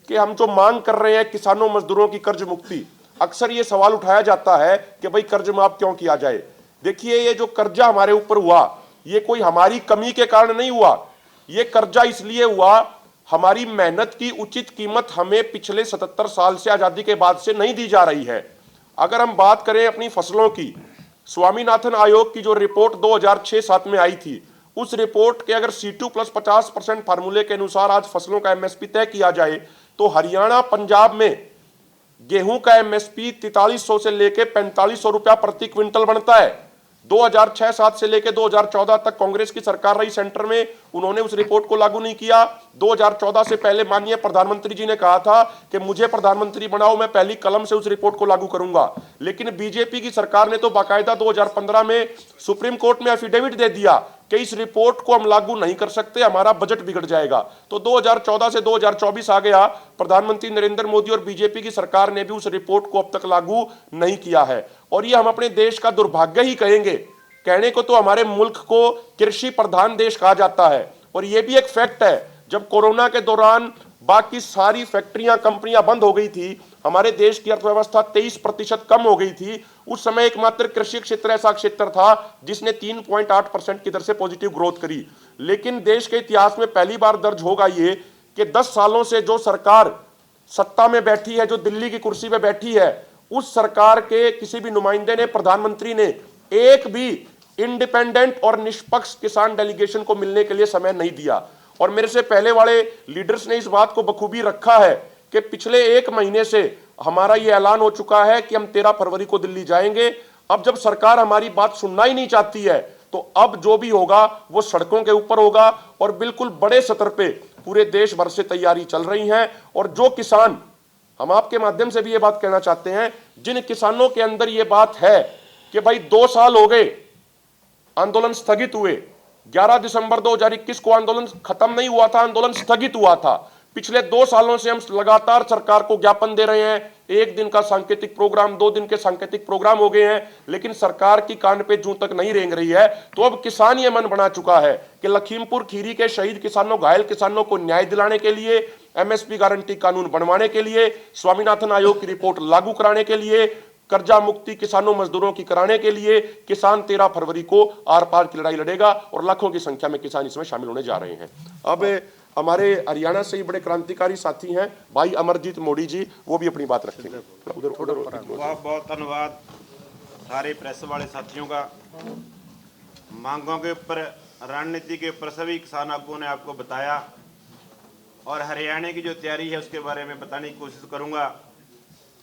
कि हम जो मांग कर रहे हैं किसानों मजदूरों की कर्ज मुक्ति, अक्सर ये सवाल उठाया जाता है कि भाई कर्ज माफ़ क्यों किया जाए? देखिए, ये जो कर्जा हमारे ऊपर हुआ, ये कोई हमारी कमी के कारण नहीं हुआ। ये कर्जा इसलिए हुआ हमारी मेहनत की उचित कीमत हमें पिछले 77 साल से आज़ादी के बाद से नहीं दी जा रही है। अगर हम बात करें अपनी फ़सलों की, स्वामीनाथन आयोग की जो रिपोर्ट 2006-7 में आई थी, उस रिपोर्ट के अगर सी टू प्लस पचास परसेंट फार्मूले के अनुसार आज फ़सलों का एमएसपी तय किया जाए तो हरियाणा, पंजाब में गेहूँ का एमएसपी तैतालीस सौ से लेकर पैंतालीस सौ रुपया प्रति क्विंटल बनता है। 2006-7 से लेकर 2014 तक कांग्रेस की सरकार रही सेंटर में। उन्होंने उस रिपोर्ट को लागू नहीं किया। 2014 से पहले माननीय प्रधानमंत्री जी ने कहा था कि मुझे प्रधानमंत्री बनाओ, मैं पहली कलम से उस रिपोर्ट को लागू करूँगा। लेकिन बीजेपी की सरकार ने तो बाकायदा 2015 में सुप्रीम कोर्ट में एफिडेविट दे दिया कि इस रिपोर्ट को हम लागू नहीं कर सकते, हमारा बजट बिगड़ जाएगा। तो 2014 से 2024 आ गया। प्रधानमंत्री नरेंद्र मोदी और बीजेपी की सरकार ने भी उस रिपोर्ट को अब तक लागू नहीं किया है। और ये हम अपने देश का दुर्भाग्य ही कहेंगे। कहने को तो हमारे मुल्क को कृषि प्रधान देश कहा जाता है। और ये भी एक फैक्ट है, जब कोरोना के दौरान बाकी सारी फैक्ट्रियाँ, कंपनियाँ बंद हो गई थी हमारे देश की अर्थव्यवस्था 23 प्रतिशत कम हो गई थी। उस समय एकमात्र कृषि क्षेत्र ऐसा क्षेत्र था जिसने 3.8 परसेंट की दर से पॉजिटिव ग्रोथ करी। लेकिन देश के इतिहास में पहली बार दर्ज होगा ये कि 10 सालों से जो सरकार सत्ता में बैठी है, जो दिल्ली की कुर्सी में बैठी है, उस सरकार के किसी भी नुमाइंदे ने, प्रधानमंत्री ने एक भी इंडिपेंडेंट और निष्पक्ष किसान डेलीगेशन को मिलने के लिए समय नहीं दिया। और मेरे से पहले वाले लीडर्स ने इस बात को बखूबी रखा है कि पिछले एक महीने से हमारा ये ऐलान हो चुका है कि हम तेरह फरवरी को दिल्ली जाएँगे। अब जब सरकार हमारी बात सुनना ही नहीं चाहती है तो अब जो भी होगा, वो सड़कों के ऊपर होगा और बिल्कुल बड़े स्तर पे पूरे देश भर से तैयारी चल रही है। और जो किसान, हम आपके माध्यम से भी ये बात कहना चाहते हैं, जिन किसानों के अंदर ये बात है कि भाई दो साल हो गए, आंदोलन स्थगित हुए 11 दिसंबर 2021 को आंदोलन खत्म नहीं हुआ था, आंदोलन स्थगित हुआ था। पिछले दो सालों से हम लगातार सरकार को ज्ञापन दे रहे हैं। एक दिन का सांकेतिक प्रोग्राम, दो दिन के सांकेतिक प्रोग्राम हो गए हैं, लेकिन सरकार की कान पे जूं तक नहीं रेंग रही है तो अब किसान ये मन बना चुका है कि लखीमपुर खीरी के शहीद किसानों, घायल किसानों को न्याय दिलाने के लिए, एमएसपी गारंटी कानून बनवाने के लिए, स्वामीनाथन आयोग की रिपोर्ट लागू कराने के लिए, कर्जा मुक्ति किसानों मजदूरों की कराने के लिए, किसान तेरह फरवरी को आर पार की लड़ाई लड़ेगा और लाखों की संख्या में किसान इसमें शामिल होने जा रहे हैं। अब हमारे हरियाणा से ही बड़े क्रांतिकारी साथी हैं भाई अमरजीत मोदी जी वो भी अपनी बात रखेंगे। उधर उधर बहुत बहुत धन्यवाद सारे प्रेस वाले साथियों का। मांगों के ऊपर रणनीति के ऊपर सभी किसान आगुओं ने आपको बताया। और हरियाणा की जो तैयारी है उसके बारे में बताने की कोशिश करूँगा।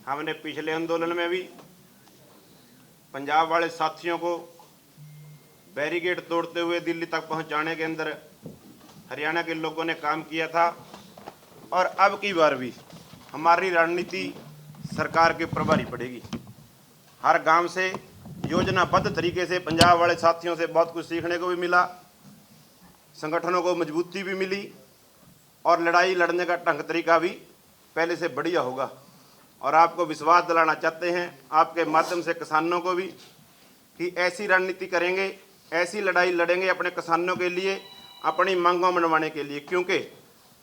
हमने पिछले आंदोलन में भी पंजाब वाले साथियों को बैरिकेड तोड़ते हुए दिल्ली तक पहुँचाने के अंदर हरियाणा के लोगों ने काम किया था और अब की बार भी हमारी रणनीति सरकार के प्रभारी पड़ेगी। हर गाँव से योजनाबद्ध तरीके से पंजाब वाले साथियों से बहुत कुछ सीखने को भी मिला, संगठनों को मजबूती भी मिली और लड़ाई लड़ने का ढंग तरीका भी पहले से बढ़िया होगा। और आपको विश्वास दिलाना चाहते हैं, आपके माध्यम से किसानों को भी, कि ऐसी रणनीति करेंगे, ऐसी लड़ाई लड़ेंगे अपने किसानों के लिए अपनी मांगों मनवाने के लिए, क्योंकि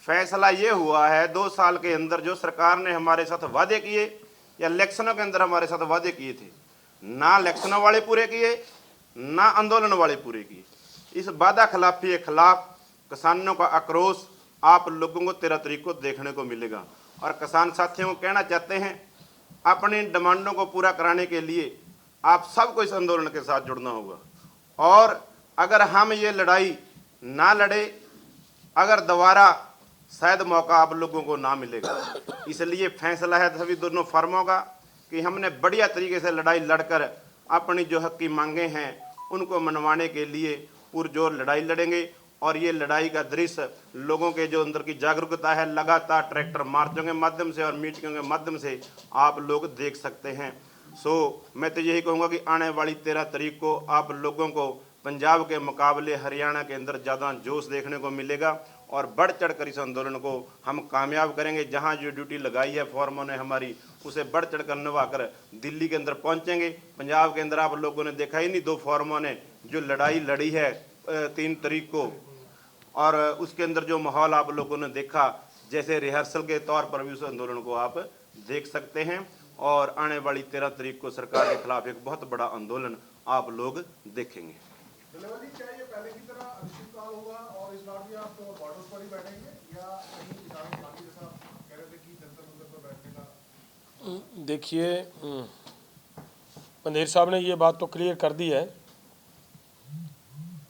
फैसला ये हुआ है, दो साल के अंदर जो सरकार ने हमारे साथ वादे किए, या इलेक्शनों के अंदर हमारे साथ वादे किए थे, ना इलेक्शनों वाले पूरे किए, ना आंदोलन वाले पूरे किए। इस वादा खिलाफी के खिलाफ किसानों का आक्रोश आप लोगों को तेरह तरीक को देखने को मिलेगा। और किसान साथियों को कहना चाहते हैं, अपनी डिमांडों को पूरा कराने के लिए आप सबको इस आंदोलन के साथ जुड़ना होगा। और अगर हम ये लड़ाई ना लड़े, अगर दोबारा शायद मौका आप लोगों को ना मिलेगा। इसलिए फैसला है सभी दोनों फर्मों का कि हमने बढ़िया तरीके से लड़ाई लड़कर अपनी जो हक की मांगे हैं, उनको मनवाने के लिए पुरजोर लड़ाई लड़ेंगे। और ये लड़ाई का दृश्य लोगों के जो अंदर की जागरूकता है, लगातार ट्रैक्टर मार्चों के माध्यम से और मीटिंगों के माध्यम से आप लोग देख सकते हैं। सो, मैं तो यही कहूँगा कि आने वाली तेरह तारीख को आप लोगों को पंजाब के मुकाबले हरियाणा के अंदर ज़्यादा जोश देखने को मिलेगा और बढ़ चढ़ कर इस आंदोलन को हम कामयाब करेंगे। जहाँ जो ड्यूटी लगाई है फॉर्मों ने हमारी, उसे बढ़ चढ़ कर निभा कर दिल्ली के अंदर पहुँचेंगे। पंजाब के अंदर आप लोगों ने देखा ही नहीं, दो फॉर्मों ने जो लड़ाई लड़ी है तीन तारीख को, और उसके अंदर जो माहौल आप लोगों ने देखा, जैसे रिहर्सल के तौर पर भी उस आंदोलन को आप देख सकते हैं। और आने वाली तेरह तारीख को सरकार के खिलाफ एक बहुत बड़ा आंदोलन आप लोग देखेंगे। पर ही पर का? देखिए हम्म, पंदेर साहब ने ये बात तो क्लियर कर दी है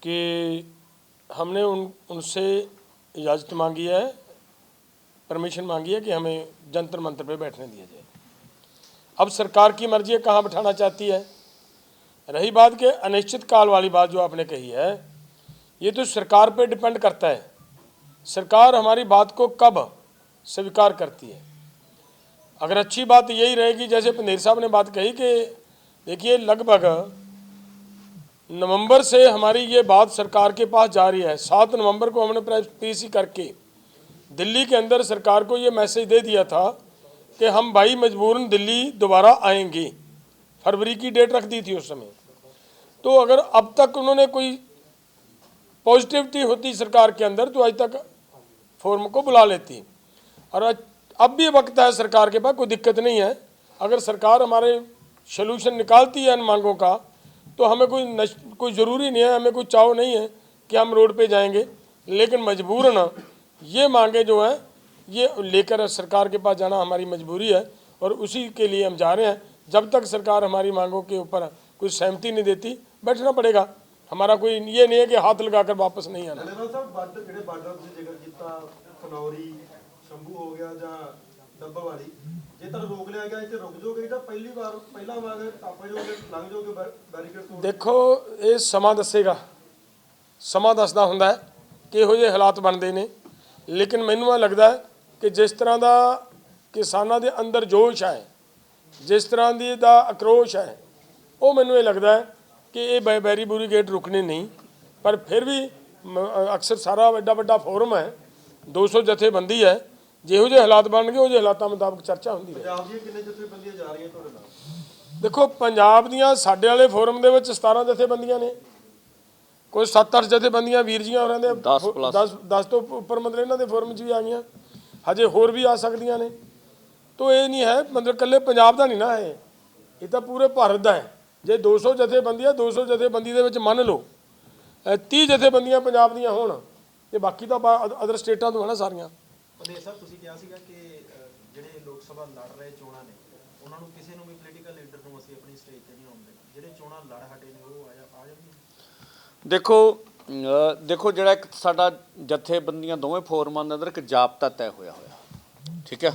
कि हमने उन उनसे इजाज़त मांगी है परमिशन मांगी है कि हमें जंतर मंत्र पे बैठने दिया जाए। अब सरकार की मर्ज़ी है कहाँ बैठाना चाहती है। रही बात के अनिश्चित काल वाली बात जो आपने कही है, ये तो सरकार पे डिपेंड करता है। सरकार हमारी बात को कब स्वीकार करती है? अगर अच्छी बात यही रहेगी, जैसे पंदेर साहब ने बात कही कि देखिए, लगभग नवंबर से हमारी ये बात सरकार के पास जा रही है। सात नवंबर को हमने प्रेस पीसी करके दिल्ली के अंदर सरकार को ये मैसेज दे दिया था कि हम भाई मजबूरन दिल्ली दोबारा आएँगे। फरवरी की डेट रख दी थी उस समय। तो अगर अब तक उन्होंने कोई पॉजिटिविटी होती सरकार के अंदर तो आज तक फोरम को बुला लेती। और अब भी वक्त है सरकार के पास, कोई दिक्कत नहीं है। अगर सरकार हमारे सोल्यूशन निकालती है इन मांगों का तो हमें कोई कोई ज़रूरी नहीं है, हमें कोई चाव नहीं है कि हम रोड पे जाएँगे। लेकिन मजबूरन ये मांगे जो हैं, ये लेकर सरकार के पास जाना हमारी मजबूरी है और उसी के लिए हम जा रहे हैं। जब तक सरकार हमारी मांगों के ऊपर कोई सहमति नहीं देती बैठना पड़ेगा हमारा कोई ये नहीं है कि हाथ लगाकर वापस नहीं आना ਡੱਲੇਵਾਲ ਸਾਹਿਬ ਬਾਰਡਰ ਜਿਹੜੇ ਬਾਰਡਰ ਤੁਸੀਂ ਜ਼ਿਕਰ ਕੀਤਾ ਖਨੌਰੀ ਸ਼ੰਭੂ ਹੋ ਗਿਆ ਜਾਂ ਡੱਬਵਾਲੀ ਜੇ ਤਾਂ ਰੋਕ ਲਿਆ ਗਿਆ ਇੱਥੇ ਰੁਕ ਜਾਓਗੇ ਤਾਂ ਪਹਿਲੀ ਵਾਰ ਪਹਿਲਾਂ ਵਾਂਗ ਟੱਪ ਜਾਓਗੇ ਲੰਘ ਜਾਓਗੇ ਬੈਰੀਕੇਡ ਤੋਂ ਦੇਖੋ ਇਹ ਸਮਾਂ ਦੱਸੇਗਾ ਸਮਾਂ ਦੱਸਦਾ ਹੁੰਦਾ ਹੈ ਕਿ ਇਹੋ ਜਿਹੇ ਹਾਲਾਤ ਬਣਦੇ ਨੇ ਲੇਕਿਨ ਮੈਨੂੰ ਇਹ ਲੱਗਦਾ ਹੈ ਕਿ ਜਿਸ ਤਰ੍ਹਾਂ ਦਾ ਕਿਸਾਨਾਂ ਦੇ ਅੰਦਰ ਜੋਸ਼ ਹੈ ਜਿਸ ਤਰ੍ਹਾਂ ਦੀ ਦਾ ਆਕਰੋਸ਼ ਹੈ ਉਹ ਮੈਨੂੰ ਇਹ ਲੱਗਦਾ ਹੈ ਕਿ ਇਹ ਬੈ- ਬੈਰੀ ਬੂਰੀ ਗੇਟ ਰੁਕਣੇ ਨਹੀਂ ਪਰ ਫਿਰ ਵੀ ਅਕਸਰ ਸਾਰਾ ਵੱਡਾ ਵੱਡਾ ਫੋਰਮ ਹੈ 200 ਜਥੇਬੰਦੀ ਹੈ ਜਿਹੋ ਜਿਹੇ ਹਾਲਾਤ ਬਣਨਗੇ ਉਹ ਜਿਹੇ ਹਾਲਾਤਾਂ ਮੁਤਾਬਕ ਚਰਚਾ ਹੁੰਦੀ ਰਹੇ। ਪੰਜਾਬ ਦੀਆਂ ਕਿੰਨੇ ਜਥੇਬੰਦੀਆਂ ਜਾ ਰਹੀਆਂ ਤੁਹਾਡੇ ਨਾਲ? ਦੇਖੋ ਪੰਜਾਬ ਦੀਆਂ ਸਾਡੇ ਵਾਲੇ ਫੋਰਮ ਦੇ ਵਿੱਚ 17 ਜਥੇਬੰਦੀਆਂ ਨੇ। ਕੋਈ 7-8 ਜਥੇਬੰਦੀਆਂ ਵੀਰ ਜੀਆਂ ਹੋਰਾਂ ਦੇ 10 plus 10 10 ਤੋਂ ਉੱਪਰ ਮਤਲਬ ਇਹਨਾਂ ਦੇ ਫੋਰਮ 'ਚ ਵੀ ਆ ਗਈਆਂ। ਹਜੇ ਹੋਰ ਵੀ ਆ ਸਕਦੀਆਂ ਨੇ। ਤੋ ਇਹ ਨਹੀਂ ਹੈ ਮਤਲਬ ਇਕੱਲੇ ਪੰਜਾਬ ਦਾ ਨਹੀਂ ਨਾ ਇਹ ਇਹ ਤਾਂ ਪੂਰੇ ਭਾਰਤ ਦਾ ਹੈ। ਜੇ 200 ਜਥੇਬੰਦੀਆਂ 200 ਜਥੇਬੰਦੀ ਦੇ ਵਿੱਚ ਮੰਨ ਲਓ ਅ, 30 ਜਥੇਬੰਦੀਆਂ ਪੰਜਾਬ ਦੀਆਂ ਹੋਣ ਤੇ ਬਾਕੀ ਤਾਂ ਅਦਰ ਸਟੇਟਾਂ ਤੋਂ ਹਨਾ ਸਾਰੀਆਂ। ਪਨੇਰ ਸਾਹਿਬ ਤੁਸੀਂ ਕਿਹਾ ਸੀਗਾ ਕਿ ਅਹ, ਜਿਹੜੇ ਲੋਕ ਸਭਾ ਲੜ ਰਹੇ ਚੋਣਾਂ ਨੇ ਉਹਨਾਂ ਨੂੰ ਕਿਸੇ ਨੂੰ ਵੀ ਪੋਲੀਟੀਕਲ ਲੀਡਰ ਨੂੰ ਅਸੀਂ ਆਪਣੀ ਸਟੇਜ ਤੇ ਨਹੀਂ ਆਉਣ ਦੇਣਾ ਜਿਹੜੇ ਚੋਣਾਂ ਲੜ ਹਟੇ ਨੇ ਉਹ ਆ ਜਾ- ਆ ਜਾਣਗੇ ਦੇਖੋ ਦੇਖੋ ਜਿਹੜਾ ਇੱਕ ਸਾਡਾ ਜਥੇਬੰਦੀਆਂ ਦੋਵੇਂ ਫੋਰਮਾਂ ਦੇ ਅੰਦਰ ਇੱਕ ਜਾਬਤਾ ਤੈਅ ਹੋਇਆ ਹੋਇਆ। ਠੀਕ ਹੈ?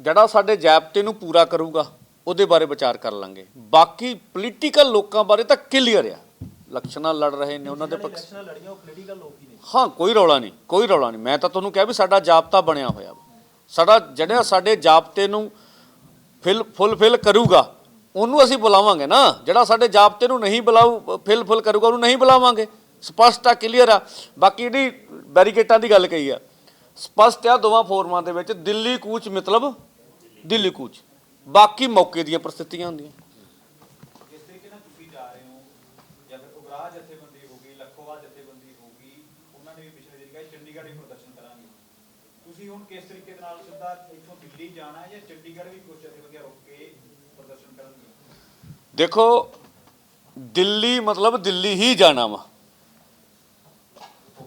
ਜਿਹੜਾ ਸਾਡੇ ਜਾਬਤੇ ਨੂੰ ਪੂਰਾ ਕਰੂਗਾ ਉਹਦੇ ਬਾਰੇ ਵਿਚਾਰ ਕਰ ਲਾਂਗੇ। ਬਾਕੀ ਪੋਲੀਟੀਕਲ ਲੋਕਾਂ ਬਾਰੇ ਤਾਂ ਕਲੀਅਰ ਆ। ਇਲੈਕਸ਼ਨਾਂ ਲੜ ਰਹੇ ਨੇ ਉਹਨਾਂ ਦੇ ਪੱਖ ਲੜੀਆਂ ਉਹ ਪੋਲੀਟੀਕਲ ਲੋਕ ਹੀ ਨੇ। ਹਾਂ ਕੋਈ ਰੌਲਾ ਨਹੀਂ ਕੋਈ ਰੌਲਾ ਨਹੀਂ। ਮੈਂ ਤਾਂ ਤੁਹਾਨੂੰ ਕਿਹਾ ਵੀ ਸਾਡਾ ਜਾਬਤਾ ਬਣਿਆ ਹੋਇਆ ਸਾਡਾ ਜਿਹੜਾ ਸਾਡੇ ਜਾਬਤੇ ਨੂੰ ਫਿਲ ਫੁੱਲਫਿਲ ਕਰੂਗਾ ਉਹਨੂੰ ਅਸੀਂ ਬੁਲਾਵਾਂਗੇ ਨਾ। ਜਿਹੜਾ ਸਾਡੇ ਜਾਬਤੇ ਨੂੰ ਨਹੀਂ ਬੁਲਾਊ ਫਿਲ ਫੁੱਲ ਕਰੂਗਾ ਉਹਨੂੰ ਨਹੀਂ ਬੁਲਾਵਾਂਗੇ। ਸਪਸ਼ਟ ਆ ਕਲੀਅਰ ਆ। ਬਾਕੀ ਜਿਹੜੀ ਬੈਰੀਕੇਟਾਂ ਦੀ ਗੱਲ ਕਹੀ ਆ ਸਪਸ਼ਟ ਆ ਦੋਵਾਂ ਫੋਰਮਾਂ ਦੇ ਵਿੱਚ ਦਿੱਲੀ ਕੂਚ ਮਤਲਬ ਦਿੱਲੀ ਕੂਚ। ਬਾਕੀ ਮੌਕੇ ਦੀਆਂ ਪ੍ਰਸਥਿਤੀਆਂ ਹੁੰਦੀਆਂ। ਜਿਸ ਤਰੀਕੇ ਨਾਲ ਤੁਸੀਂ ਜਾ ਰਹੇ ਹੋ ਜਾਂ ਫਿਰ ਉਗਰਾਹ ਜਥੇਬੰਦੀ ਹੋਗੀ ਲੱਖੋਵਾਲ ਜਥੇਬੰਦੀ ਹੋਗੀ ਉਹਨਾਂ ਨੇ ਵੀ ਪਿਛਲੇ ਦਿਨ ਕਿਹਾ ਚੰਡੀਗੜ੍ਹ ਵੀ ਪ੍ਰਦਰਸ਼ਨ ਕਰਾਂਗੇ। ਤੁਸੀਂ ਹੁਣ ਕਿਸ ਤਰੀਕੇ ਦੇ ਨਾਲ ਸਿੱਧਾ ਇੱਥੋਂ ਦਿੱਲੀ ਜਾਣਾ ਹੈ ਜਾਂ ਚੰਡੀਗੜ੍ਹ ਵੀ ਕੁਝ ਜਥੇਬੰਦੀਆਂ ਰੁਕ ਕੇ ਪ੍ਰਦਰਸ਼ਨ ਕਰਨਗੇ? ਦੇਖੋ ਦਿੱਲੀ ਮਤਲਬ ਦਿੱਲੀ ਹੀ ਜਾਣਾ ਵਾ।